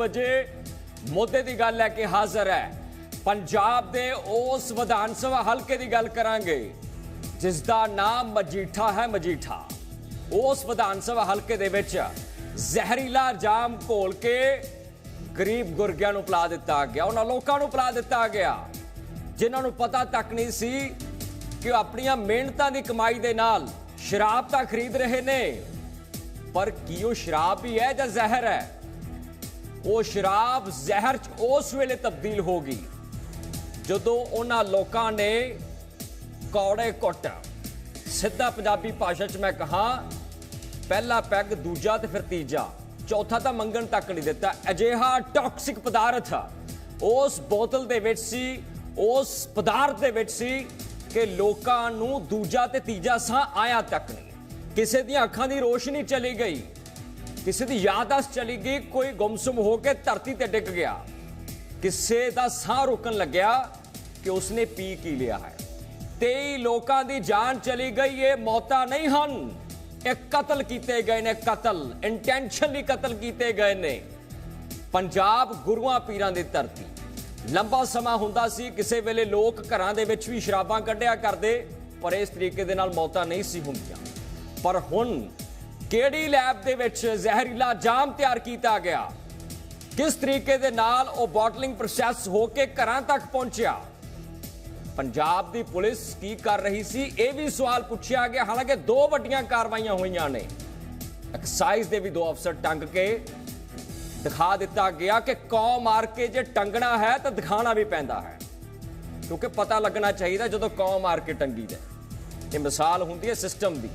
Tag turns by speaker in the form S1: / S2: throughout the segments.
S1: ਵਜੇ ਮੁੱਦੇ ਦੀ ਗੱਲ ਲੈ ਕੇ ਹਾਜ਼ਰ ਹੈ। ਪੰਜਾਬ ਦੇ ਉਸ ਵਿਧਾਨ ਸਭਾ ਹਲਕੇ ਦੀ ਗੱਲ ਕਰਾਂਗੇ ਜਿਸ ਦਾ ਨਾਮ ਮਜੀਠਾ ਹੈ ਮਜੀਠਾ। ਉਸ ਵਿਧਾਨ ਸਭਾ ਹਲਕੇ ਦੇ ਵਿੱਚ ਜ਼ਹਿਰੀਲਾ ਜਾਮ ਘੋਲ ਕੇ ਗਰੀਬ ਗੁਰਗਿਆਂ ਨੂੰ ਪਿਲਾ ਦਿੱਤਾ ਗਿਆ। ਉਹਨਾਂ ਲੋਕਾਂ ਨੂੰ ਪਿਲਾ ਦਿੱਤਾ ਗਿਆ। ਜਿਨ੍ਹਾਂ ਨੂੰ ਪਤਾ ਤੱਕ ਨਹੀਂ ਸੀ ਕਿ ਉਹ ਆਪਣੀਆਂ ਮਿਹਨਤਾਂ ਦੀ ਕਮਾਈ ਦੇ ਨਾਲ ਸ਼ਰਾਬ ਤਾਂ ਖਰੀਦ ਰਹੇ ਨੇ, ਪਰ ਕੀ ਉਹ ਸ਼ਰਾਬ ਹੀ ਹੈ ਜਾਂ ਜ਼ਹਿਰ ਹੈ? ਉਹ ਸ਼ਰਾਬ ਜ਼ਹਿਰ ਚ ਉਸ ਵੇਲੇ ਤਬਦੀਲ ਹੋ ਗਈ, ਜਦੋਂ ਉਹਨਾਂ ਲੋਕਾਂ ਨੇ ਕੌੜੇ ਕੁੱਟ ਸਿੱਧਾ ਪੰਜਾਬੀ ਭਾਸ਼ਾ ਚ ਮੈਂ ਕਹਾ, ਪਹਿਲਾ ਪੈਗ, ਦੂਜਾ ਤੇ ਫਿਰ ਤੀਜਾ, ਚੌਥਾ ਤਾਂ ਮੰਗਣ ਤੱਕ ਨਹੀਂ ਦਿੱਤਾ, ਅਜਿਹਾ ਟਾਕਸਿਕ ਪਦਾਰਥ ਉਸ ਬੋਤਲ ਦੇ ਵਿੱਚ ਸੀ, ਉਸ ਪਦਾਰਥ ਦੇ ਵਿੱਚ ਸੀ ਕਿ ਲੋਕਾਂ ਨੂੰ ਦੂਜਾ ਤੇ ਤੀਜਾ ਸਾਹ ਆਇਆ ਤੱਕ ਨਹੀਂ। ਕਿਸੇ ਦੀਆਂ ਅੱਖਾਂ ਦੀ ਰੋਸ਼ਨੀ ਚਲੀ ਗਈ ਕਿਸੇ ਦੀ ਯਾਦਾਸ਼ਤ ਚਲੀ ਗਈ, ਕੋਈ ਗੁੰਮਸੁਮ ਹੋ ਕੇ ਧਰਤੀ ਤੇ ਡਿੱਗ ਗਿਆ। ਕਿਸੇ ਦਾ ਸਾਹ ਰੁਕਣ ਲੱਗਿਆ ਕਿ ਉਸਨੇ ਪੀ ਕੀ ਲਿਆ ਹੈ। 23 ਲੋਕਾਂ ਦੀ ਜਾਨ ਚਲੀ ਗਈ, ਇਹ ਮੌਤਾਂ ਨਹੀਂ ਹਨ। ਇਹ ਕਤਲ ਕੀਤੇ ਗਏ ਨੇ, ਕਤਲ ਇੰਟੈਂਸ਼ਨਲੀ ਕਤਲ ਕੀਤੇ ਗਏ ਨੇ। ਪੰਜਾਬ ਗੁਰੂਆਂ ਪੀਰਾਂ ਦੀ ਧਰਤੀ। ਲੰਬਾ ਸਮਾਂ ਹੁੰਦਾ ਸੀ, ਕਿਸੇ ਵੇਲੇ ਲੋਕ ਘਰਾਂ ਦੇ ਵਿੱਚ ਵੀ ਸ਼ਰਾਬਾਂ ਕੱਢਿਆ ਕਰਦੇ, ਪਰ ਇਸ ਤਰੀਕੇ ਦੇ ਨਾਲ ਮੌਤਾਂ ਨਹੀਂ ਸੀ ਹੁੰਦੀਆਂ। ਪਰ ਹੁਣ ਕਿਹੜੀ ਲੈਬ ਦੇ ਵਿੱਚ ਜ਼ਹਿਰੀਲਾ ਜਾਮ ਤਿਆਰ ਕੀਤਾ ਗਿਆ? ਕਿਸ ਤਰੀਕੇ ਦੇ ਨਾਲ ਉਹ ਬੋਟਲਿੰਗ ਪ੍ਰੋਸੈਸ ਹੋ ਕੇ ਘਰਾਂ ਤੱਕ ਪਹੁੰਚਿਆ? ਪੰਜਾਬ ਦੀ ਪੁਲਿਸ ਕੀ ਕਰ ਰਹੀ ਸੀ, ਇਹ ਵੀ ਸਵਾਲ ਪੁੱਛਿਆ ਗਿਆ। ਹਾਲਾਂਕਿ ਦੋ ਵੱਡੀਆਂ ਕਾਰਵਾਈਆਂ ਹੋਈਆਂ ਨੇ। ਐਕਸਾਈਜ਼ ਦੇ ਵੀ ਦੋ ਅਫਸਰ ਟੰਗ ਕੇ ਦਿਖਾ ਦਿੱਤਾ ਗਿਆ ਕਿ ਕੌ ਮਾਰ ਕੇ ਜੇ ਟੰਗਣਾ ਹੈ ਤਾਂ ਦਿਖਾਣਾ ਵੀ ਪੈਂਦਾ ਹੈ। ਕਿਉਂਕਿ ਪਤਾ ਲੱਗਣਾ ਚਾਹੀਦਾ ਜਦੋਂ ਕੌ ਮਾਰ ਕੇ ਟੰਗੀ ਦਾ ਇਹ ਮਿਸਾਲ ਹੁੰਦੀ ਹੈ ਸਿਸਟਮ ਦੀ।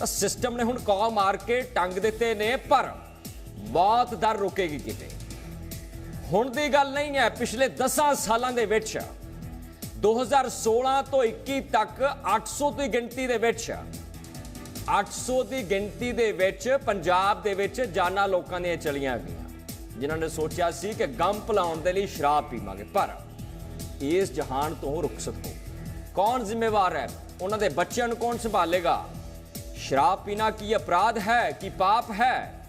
S1: ਤਾਂ ਸਿਸਟਮ ਨੇ ਹੁਣ ਕੌ ਮਾਰ ਕੇ ਟੰਗ ਦਿੱਤੇ ਨੇ, ਪਰ ਮੌਤ ਦਰ ਰੁਕੇਗੀ ਕਿਤੇ? ਹੁਣ ਦੀ ਗੱਲ ਨਹੀਂ ਹੈ, ਪਿਛਲੇ 10 ਸਾਲਾਂ ਦੇ ਵਿੱਚ 2016 ਤੋਂ 21 ਤੱਕ 800 ਦੀ ਗਿਣਤੀ ਦੇ ਵਿੱਚ 800 ਦੀ ਗਿਣਤੀ ਦੇ ਵਿੱਚ ਪੰਜਾਬ ਦੇ ਵਿੱਚ ਜਾਨਾਂ ਲੋਕਾਂ ਦੀਆਂ ਚਲੀਆਂ ਗਈਆਂ। ਜਿਨ੍ਹਾਂ ਨੇ ਸੋਚਿਆ ਸੀ ਕਿ ਗਮ ਭੁਲਾਉਣ ਦੇ ਲਈ ਸ਼ਰਾਬ ਪੀਵਾਂਗੇ, ਪਰ ਇਸ ਜਹਾਨ ਤੋਂ ਰੁਖਸਤ ਹੋ ਕੌਣ ਜ਼ਿੰਮੇਵਾਰ ਹੈ? ਉਹਨਾਂ ਦੇ ਬੱਚਿਆਂ ਨੂੰ ਕੌਣ ਸੰਭਾਲੇਗਾ? ਸ਼ਰਾਬ ਪੀਣਾ ਕੀ ਅਪਰਾਧ ਹੈ, ਕੀ ਪਾਪ ਹੈ?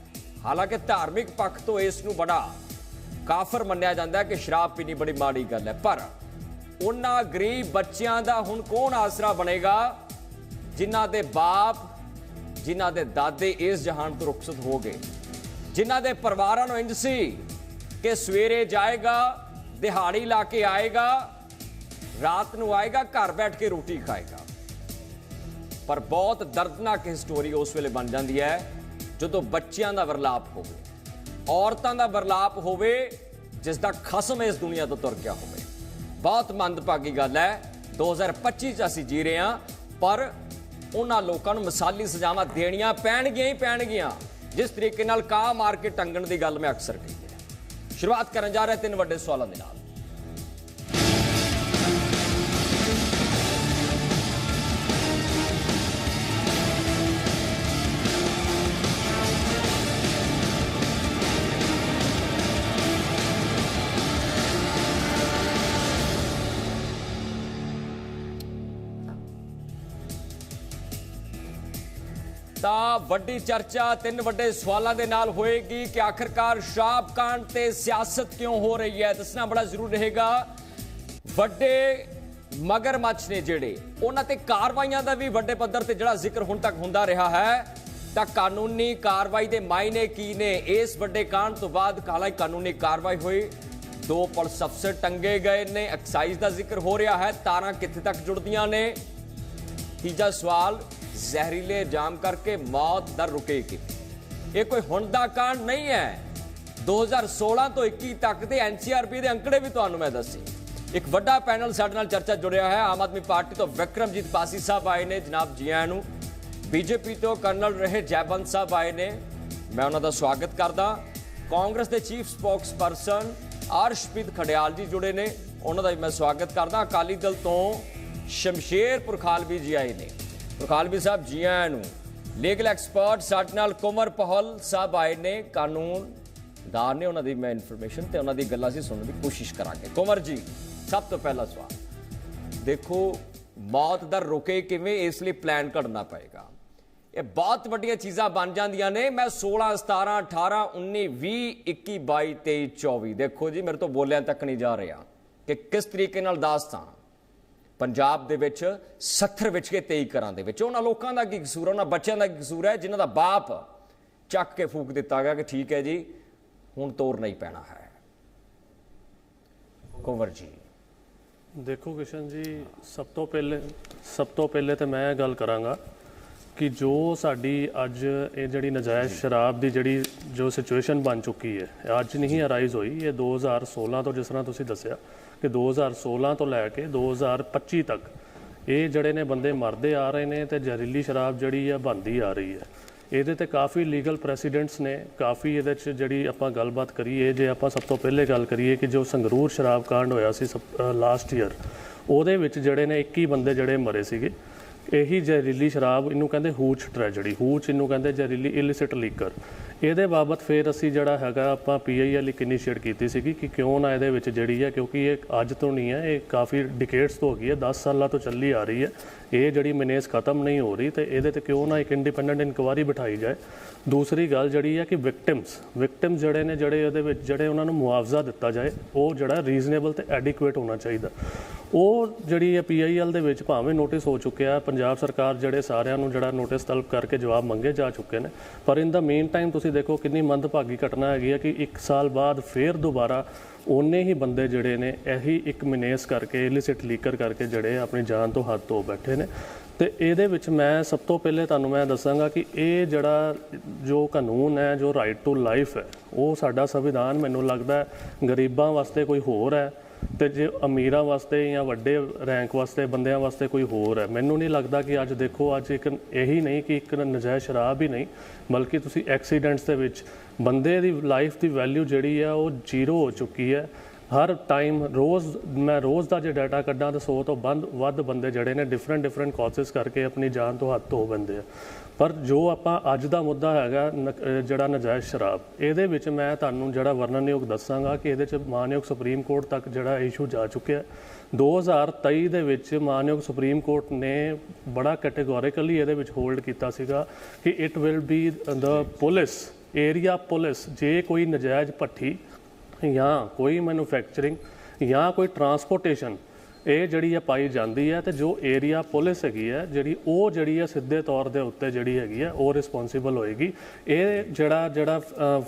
S1: ਹਾਲਾਂਕਿ ਧਾਰਮਿਕ ਪੱਖ ਤੋਂ ਇਸ ਨੂੰ ਬੜਾ ਕਾਫਰ ਮੰਨਿਆ ਜਾਂਦਾ ਹੈ ਕਿ ਸ਼ਰਾਬ ਪੀਣੀ ਬੜੀ ਮਾੜੀ ਗੱਲ ਹੈ। ਪਰ ਉਹਨਾਂ ਗਰੀਬ ਬੱਚਿਆਂ ਦਾ ਹੁਣ ਕੌਣ ਆਸਰਾ ਬਣੇਗਾ? ਜਿਨ੍ਹਾਂ ਦੇ ਬਾਪ, ਜਿਨ੍ਹਾਂ ਦੇ ਦਾਦੇ ਇਸ ਜਹਾਨ ਤੋਂ ਰੁਖਸਤ ਹੋ ਗਏ। ਜਿਨ੍ਹਾਂ ਦੇ ਪਰਿਵਾਰਾਂ ਨੂੰ ਇੰਜ ਸੀ ਕਿ ਸਵੇਰੇ ਜਾਏਗਾ, ਦਿਹਾੜੀ ਲਾ ਕੇ ਆਏਗਾ, ਰਾਤ ਨੂੰ ਆਏਗਾ, ਘਰ ਬੈਠ ਕੇ ਰੋਟੀ ਖਾਏਗਾ। ਪਰ ਬਹੁਤ ਦਰਦਨਾਕ ਹਿਸਟੋਰੀ ਉਸ ਵੇਲੇ ਬਣ ਜਾਂਦੀ ਹੈ, ਜਦੋਂ ਬੱਚਿਆਂ ਦਾ ਵਰਲਾਪ ਹੋਵੇ। ਔਰਤਾਂ ਦਾ ਵਰਲਾਪ ਹੋਵੇ, ਜਿਸ ਦਾ ਖਸਮ ਇਸ ਦੁਨੀਆ ਤੋਂ ਤੁਰ ਗਿਆ ਹੋਵੇ। ਬਹੁਤ ਮੰਦਭਾਗੀ ਗੱਲ ਹੈ 2025 ਚ ਅਸੀਂ ਜੀ ਰਹੇ ਹਾਂ, ਪਰ ਉਹਨਾਂ ਲੋਕਾਂ ਨੂੰ ਮਿਸਾਲੀ ਸਜ਼ਾਵਾਂ ਦੇਣੀਆਂ ਪੈਣਗੀਆਂ ਹੀ ਪੈਣਗੀਆਂ। ਜਿਸ ਤਰੀਕੇ ਨਾਲ ਕਾ ਮਾਰ ਕੇ ਟੰਗਣ ਦੀ ਗੱਲ ਮੈਂ ਅਕਸਰ ਕਹੀ ਹੈ। ਸ਼ੁਰੂਆਤ ਕਰਨ ਜਾ ਰਿਹਾ ਤਿੰਨ ਵੱਡੇ ਸਵਾਲਾਂ ਦੇ ਨਾਲ। ਤਾਂ ਵੱਡੀ ਚਰਚਾ ਤਿੰਨ ਵੱਡੇ ਸਵਾਲਾਂ ਦੇ ਨਾਲ ਹੋਏਗੀ ਕਿ ਆਖਰਕਾਰ ਸ਼ਰਾਬ ਕਾਂਡ ਤੇ ਸਿਆਸਤ ਕਿਉਂ ਹੋ ਰਹੀ ਹੈ? ਦੱਸਣਾ ਬੜਾ ਜ਼ਰੂਰ ਰਹੇਗਾ। ਵੱਡੇ ਮਗਰਮੱਛ ਨੇ ਜਿਹੜੇ, ਉਹਨਾਂ ਤੇ ਕਾਰਵਾਈਆਂ ਦਾ ਵੀ ਵੱਡੇ ਪੱਧਰ ਤੇ ਜਿਹੜਾ ਜ਼ਿਕਰ ਹੁਣ ਤੱਕ ਹੁੰਦਾ ਰਿਹਾ ਹੈ। ਤਾਂ ਕਾਨੂੰਨੀ ਕਾਰਵਾਈ ਦੇ ਮਾਇਨੇ ਕੀ ਨੇ? ਇਸ ਵੱਡੇ ਕਾਂਡ ਤੋਂ ਬਾਅਦ ਕਾਲਾ ਕਾਨੂੰਨੀ ਕਾਰਵਾਈ ਹੋਈ। ਦੋ ਪੁਲਿਸ ਅਫਸਰ ਟੰਗੇ ਗਏ ਨੇ, ਐਕਸਾਈਜ਼ ਦਾ ਜ਼ਿਕਰ ਹੋ ਰਿਹਾ ਹੈ, ਤਾਰਾਂ ਕਿੱਥੇ ਤੱਕ ਜੁੜਦੀਆਂ ਨੇ? ਤੀਜਾ ਸਵਾਲ ਜ਼ਹਿਰੀਲੇ ਜਾਮ ਕਰਕੇ ਮੌਤ ਦਰ ਰੁਕੇਗੀ। ਇਹ ਕੋਈ ਹੁਣ ਦਾ ਕਾਂਡ ਨਹੀਂ ਹੈ। 2016 ਤੋਂ 21 ਤੱਕ ਦੇ ਐਨਸੀਆਰਪੀ ਦੇ ਅੰਕੜੇ ਵੀ ਤੁਹਾਨੂੰ ਮੈਂ ਦੱਸੇ। ਇੱਕ ਵੱਡਾ ਪੈਨਲ ਸਾਡੇ ਨਾਲ ਚਰਚਾ ਜੁੜਿਆ ਹੈ। ਆਮ ਆਦਮੀ ਪਾਰਟੀ ਤੋਂ ਵਿਕਰਮਜੀਤ ਪਾਸੀ ਸਾਹਿਬ ਆਏ ਨੇ, ਜਨਾਬ ਜੀ ਆਇਆਂ ਨੂੰ ਬੀਜੇਪੀ ਤੋਂ ਕਰਨਲ ਰਹੇ ਜੈਬੰਦ ਸਾਹਿਬ ਆਏ ਨੇ। ਮੈਂ ਉਹਨਾਂ ਦਾ ਸਵਾਗਤ ਕਰਦਾ। ਕਾਂਗਰਸ ਦੇ ਚੀਫ ਸਪੋਕਸਪਰਸਨ ਅਰਸ਼ਪ੍ਰੀਤ ਖੜਿਆਲ ਜੀ ਜੁੜੇ ਨੇ। ਉਹਨਾਂ ਦਾ ਵੀ ਮੈਂ ਸਵਾਗਤ ਕਰਦਾ। ਅਕਾਲੀ ਦਲ ਤੋਂ ਸ਼ਮਸ਼ੇਰ ਪੁਰਖਾਲਵੀ ਜੀ ਆਏ ਨੇ। ਪੁਰਖਾਲਵੀ ਸਾਹਿਬ ਜੀ ਆਇਆਂ ਨੂੰ। ਲੀਗਲ ਐਕਸਪਰਟ ਸਾਡੇ ਨਾਲ ਕੁਮਰ ਪਹਲ ਸਾਹਿਬ ਆਏ ਨੇ। ਕਾਨੂੰਨਦਾਰ ਨੇ ਉਹਨਾਂ ਦੀ ਮੈਂ ਇਨਫੋਰਮੇਸ਼ਨ ਤੇ ਉਹਨਾਂ ਦੀ ਗੱਲਾਂ ਅਸੀਂ ਸੁਣਨ ਦੀ ਕੋਸ਼ਿਸ਼ ਕਰਾਂਗੇ। ਕੁਮਰ ਜੀ, ਸਭ ਤੋਂ ਪਹਿਲਾ ਸਵਾਲ। ਦੇਖੋ, ਮੌਤ ਦਾ ਰੁਕੇ ਕਿਵੇਂ, ਇਸ ਲਈ ਪਲਾਨ ਘੜਨਾ ਪਏਗਾ। ਇਹ ਬਹੁਤ ਵੱਡੀਆਂ ਚੀਜ਼ਾਂ ਬਣ ਜਾਂਦੀਆਂ ਨੇ। ਮੈਂ 16 17 18 19 20 21 22 23 24 ਦੇਖੋ ਜੀ, ਮੇਰੇ ਤੋਂ ਬੋਲਿਆਂ ਤੱਕ ਨਹੀਂ ਜਾ ਰਿਹਾ ਕਿ ਕਿਸ ਤਰੀਕੇ ਨਾਲ ਦਾਸਤਾਂ ਪੰਜਾਬ ਦੇ ਵਿੱਚ 70 ਵਿੱਚ ਕੇ 23 ਘਰਾਂ ਦੇ ਵਿੱਚ। ਉਹਨਾਂ ਲੋਕਾਂ ਦਾ ਕੀ ਕਸੂਰ ਹੈ? ਉਹਨਾਂ ਬੱਚਿਆਂ ਦਾ ਕੀ ਕਸੂਰ ਹੈ? ਜਿਨ੍ਹਾਂ ਦਾ ਬਾਪ ਚੱਕ ਕੇ ਫੂਕ ਦਿੱਤਾ ਗਿਆ ਕਿ ਠੀਕ ਹੈ ਜੀ ਹੁਣ ਤੋਰ ਨਹੀਂ ਪੈਣਾ ਹੈ। ਕੁੰਵਰ ਜੀ।
S2: ਦੇਖੋ ਕਿਸ਼ਨ ਜੀ ਸਭ ਤੋਂ ਪਹਿਲੇ ਸਭ ਤੋਂ ਪਹਿਲੇ ਤੇ ਮੈਂ ਇਹ ਗੱਲ ਕਰਾਂਗਾ ਕਿ ਜੋ ਸਾਡੀ ਅੱਜ ਇਹ ਜਿਹੜੀ ਨਜਾਇਜ਼ ਸ਼ਰਾਬ ਦੀ ਜਿਹੜੀ ਜੋ ਸਿਚੁਏਸ਼ਨ ਬਣ ਚੁੱਕੀ ਹੈ ਅੱਜ ਨਹੀਂ ਅਰਾਈਜ਼ ਹੋਈ ਇਹ 2016 ਤੋਂ ਜਿਸ ਤਰ੍ਹਾਂ ਤੁਸੀਂ ਦੱਸਿਆ ਕਿ 2016 ਤੋਂ ਲੈ ਕੇ 2025 ਤੱਕ, ਇਹ ਜਿਹੜੇ ਨੇ ਬੰਦੇ ਮਰਦੇ ਆ ਰਹੇ ਨੇ ਤੇ ਜ਼ਹਿਰੀਲੀ ਸ਼ਰਾਬ ਜਿਹੜੀ ਆ ਬਣਦੀ ਆ ਰਹੀ ਹੈ। ਇਹਦੇ ਤੇ ਕਾਫੀ ਲੀਗਲ ਪ੍ਰੈਸੀਡੈਂਟਸ ਨੇ, ਕਾਫੀ ਇਹਦੇ ਚ ਜਿਹੜੀ ਆਪਾਂ ਗੱਲਬਾਤ ਕਰੀਏ, ਜੇ ਆਪਾਂ ਸਭ ਤੋਂ ਪਹਿਲੇ ਗੱਲ ਕਰੀਏ ਕਿ ਜੋ ਸੰਗਰੂਰ ਸ਼ਰਾਬ ਕਾਂਡ ਹੋਇਆ ਸੀ ਲਾਸਟ ਈਅਰ ਉਹਦੇ ਵਿੱਚ ਜਿਹੜੇ ਨੇ 21 ਬੰਦੇ ਜਿਹੜੇ ਮਰੇ ਸੀਗੇ। ਇਹੀ ਜ਼ਹਿਰੀਲੀ ਸ਼ਰਾਬ, ਇਹਨੂੰ ਕਹਿੰਦੇ ਹੂਚ ਟ੍ਰੈਜਡੀ ਹੂਚ ਇਹਨੂੰ ਕਹਿੰਦੇ ਜ਼ਹਿਰੀਲੀ ਇਲਿਸਿਟ ਲੀਕਰ ਇਹਦੇ ਬਾਬਤ ਫਿਰ ਅਸੀਂ ਜਿਹੜਾ ਹੈਗਾ, ਆਪਾਂ ਪੀਆਈਐਲ ਇੱਕ ਇਨੀਸ਼ੀਏਟ ਕੀਤੀ ਸੀਗੀ ਕਿ ਕਿਉਂ ਨਾ ਇਹਦੇ ਵਿੱਚ ਜਿਹੜੀ ਹੈ, ਕਿਉਂਕਿ ਇਹ ਅੱਜ ਤੋਂ ਨਹੀਂ ਹੈ, ਇਹ ਕਾਫੀ ਡਿਕੇਡਸ ਤੋਂ ਹੋ ਗਈ ਹੈ 10 ਸਾਲਾਂ ਤੋਂ ਚੱਲੀ ਆ ਰਹੀ ਹੈ। ਇਹ ਜਿਹੜੀ ਮਿਨੇਸ ਖਤਮ ਨਹੀਂ ਹੋ ਰਹੀ ਤੇ ਇਹਦੇ ਤੇ ਕਿਉਂ ਨਾ ਇੱਕ ਇੰਡੀਪੈਂਡੈਂਟ ਇਨਕੁਆਰੀ ਬਿਠਾਈ ਜਾਏ। ਦੂਸਰੀ ਗੱਲ ਜਿਹੜੀ ਹੈ ਕਿ ਵਿਕਟਿਮਸ ਵਿਕਟਿਮਸ ਜਿਹੜੇ ਨੇ, ਜਿਹੜੇ ਉਹਦੇ ਵਿੱਚ, ਜਿਹੜੇ ਉਹਨਾਂ ਨੂੰ ਮੁਆਵਜ਼ਾ ਦਿੱਤਾ ਜਾਏ, ਉਹ ਜਿਹੜਾ ਰੀਜ਼ਨੇਬਲ ਤੇ ਐਡਿਕੁਏਟ ਹੋਣਾ ਚਾਹੀਦਾ। ਉਹ ਜਿਹੜੀ ਹੈ ਪੀਆਈਐਲ ਦੇ ਵਿੱਚ ਭਾਵੇਂ ਨੋਟਿਸ ਹੋ ਚੁੱਕਿਆ ਪੰਜਾਬ ਸਰਕਾਰ ਜਿਹੜੇ ਸਾਰਿਆਂ ਨੂੰ ਜਿਹੜਾ ਨੋਟਿਸ ਤਲਬ ਕਰਕੇ ਜਵਾਬ ਮੰਗੇ ਜਾ ਚੁੱਕੇ ਨੇ, ਪਰ ਇਨ ਦਾ ਮੇਨ ਟਾਈਮ ਤੁਸੀਂ ਦੇਖੋ ਕਿੰਨੀ ਮੰਦਭਾਗੀ ਘਟਨਾ ਹੈਗੀ ਹੈ ਕਿ 1 ਸਾਲ ਬਾਅਦ ਫੇਰ ਦੁਬਾਰਾ ਉਹਨੇ ਹੀ ਬੰਦੇ ਜਿਹੜੇ ਨੇ ਇਹੀ ਇੱਕ ਮਿਨੇਸ ਕਰਕੇ, ਇਲਿਸਿਟ ਲੀਕਰ ਕਰਕੇ ਜਿਹੜੇ ਆਪਣੀ ਜਾਨ ਤੋਂ ਹੱਥ ਧੋ ਬੈਠੇ ਨੇ। ਤੇ ਇਹਦੇ ਵਿੱਚ ਮੈਂ ਸਭ ਤੋਂ ਪਹਿਲੇ ਤੁਹਾਨੂੰ ਮੈਂ ਦੱਸਾਂਗਾ ਕਿ ਇਹ ਜਿਹੜਾ ਜੋ ਕਾਨੂੰਨ ਹੈ, ਜੋ ਰਾਈਟ ਟੂ ਲਾਈਫ ਹੈ, ਉਹ ਸਾਡਾ ਸੰਵਿਧਾਨ ਮੈਨੂੰ ਲੱਗਦਾ ਗਰੀਬਾਂ ਵਾਸਤੇ ਕੋਈ ਹੋਰ ਹੈ। ਤੇ ਜੇ ਅਮੀਰਾਂ ਵਾਸਤੇ ਜਾਂ ਵੱਡੇ ਰੈਂਕ ਵਾਸਤੇ, ਬੰਦਿਆਂ ਵਾਸਤੇ ਕੋਈ ਹੋਰ ਹੈ? ਮੈਨੂੰ ਨਹੀਂ ਲੱਗਦਾ ਕਿ ਅੱਜ ਦੇਖੋ, ਅੱਜ ਇੱਕ ਇਹੀ ਨਹੀਂ ਕਿ ਇੱਕ ਨਜਾਇਜ਼ ਸ਼ਰਾਬ ਹੀ ਨਹੀਂ, ਬਲਕਿ ਤੁਸੀਂ ਐਕਸੀਡੈਂਟਸ ਦੇ ਵਿੱਚ ਬੰਦੇ ਦੀ ਲਾਈਫ ਦੀ ਵੈਲਿਊ ਜਿਹੜੀ ਹੈ, ਉਹ ਜ਼ੀਰੋ ਹੋ ਚੁੱਕੀ ਹੈ। ਹਰ ਟਾਈਮ ਰੋਜ਼, ਮੈਂ ਰੋਜ਼ ਦਾ ਜੇ ਡਾਟਾ ਕੱਢਾਂ ਤਾਂ 100 ਤੋਂ ਬੰਦ, ਵੱਧ ਬੰਦੇ ਜਿਹੜੇ ਨੇ ਡਿਫਰੈਂਟ ਡਿਫਰੈਂਟ ਕਾਜ਼ਸ ਕਰਕੇ ਆਪਣੀ ਜਾਨ ਤੋਂ ਹੱਥ ਧੋ ਬੰਦੇ ਆ। ਪਰ ਜੋ ਆਪਾਂ ਅੱਜ ਦਾ ਮੁੱਦਾ ਹੈਗਾ, ਨ- ਜਿਹੜਾ ਨਜਾਇਜ਼ ਸ਼ਰਾਬ, ਇਹਦੇ ਵਿੱਚ ਮੈਂ ਤੁਹਾਨੂੰ ਜਿਹੜਾ ਵਰਣਨਯੋਗ ਦੱਸਾਂਗਾ ਕਿ ਇਹਦੇ ਚ ਮਾਨਯੋਗ ਸੁਪਰੀਮ ਕੋਰਟ ਤੱਕ ਜਿਹੜਾ ਇਸ਼ੂ ਜਾ ਚੁੱਕਿਆ 2023 ਦੇ ਵਿੱਚ ਮਾਨਯੋਗ ਸੁਪਰੀਮ ਕੋਰਟ ਨੇ ਬੜਾ ਕੈਟੇਗੋਰੀਕਲੀ ਇਹਦੇ ਵਿੱਚ ਹੋਲਡ ਕੀਤਾ ਸੀਗਾ ਕਿ it will be the police area police ਜੇ ਕੋਈ ਨਜਾਇਜ਼ ਭੱਠੀ ਜਾਂ ਕੋਈ ਮੈਨੂਫੈਕਚਰਿੰਗ ਜਾਂ ਕੋਈ ਟਰਾਂਸਪੋਰਟੇਸ਼ਨ ਇਹ ਜਿਹੜੀ ਹੈ ਪਾਈ ਜਾਂਦੀ ਹੈ ਤੇ ਜੋ ਏਰੀਆ ਪੁਲਿਸ ਹੈਗੀ ਹੈ ਜਿਹੜੀ ਉਹ ਜਿਹੜੀ ਹੈ ਸਿੱਧੇ ਤੌਰ ਦੇ ਉੱਤੇ ਜਿਹੜੀ ਹੈਗੀ ਹੈ ਉਹ ਰਿਸਪੌਂਸਿਬਲ ਹੋਏਗੀ। ਇਹ ਜਿਹੜਾ ਜਿਹੜਾ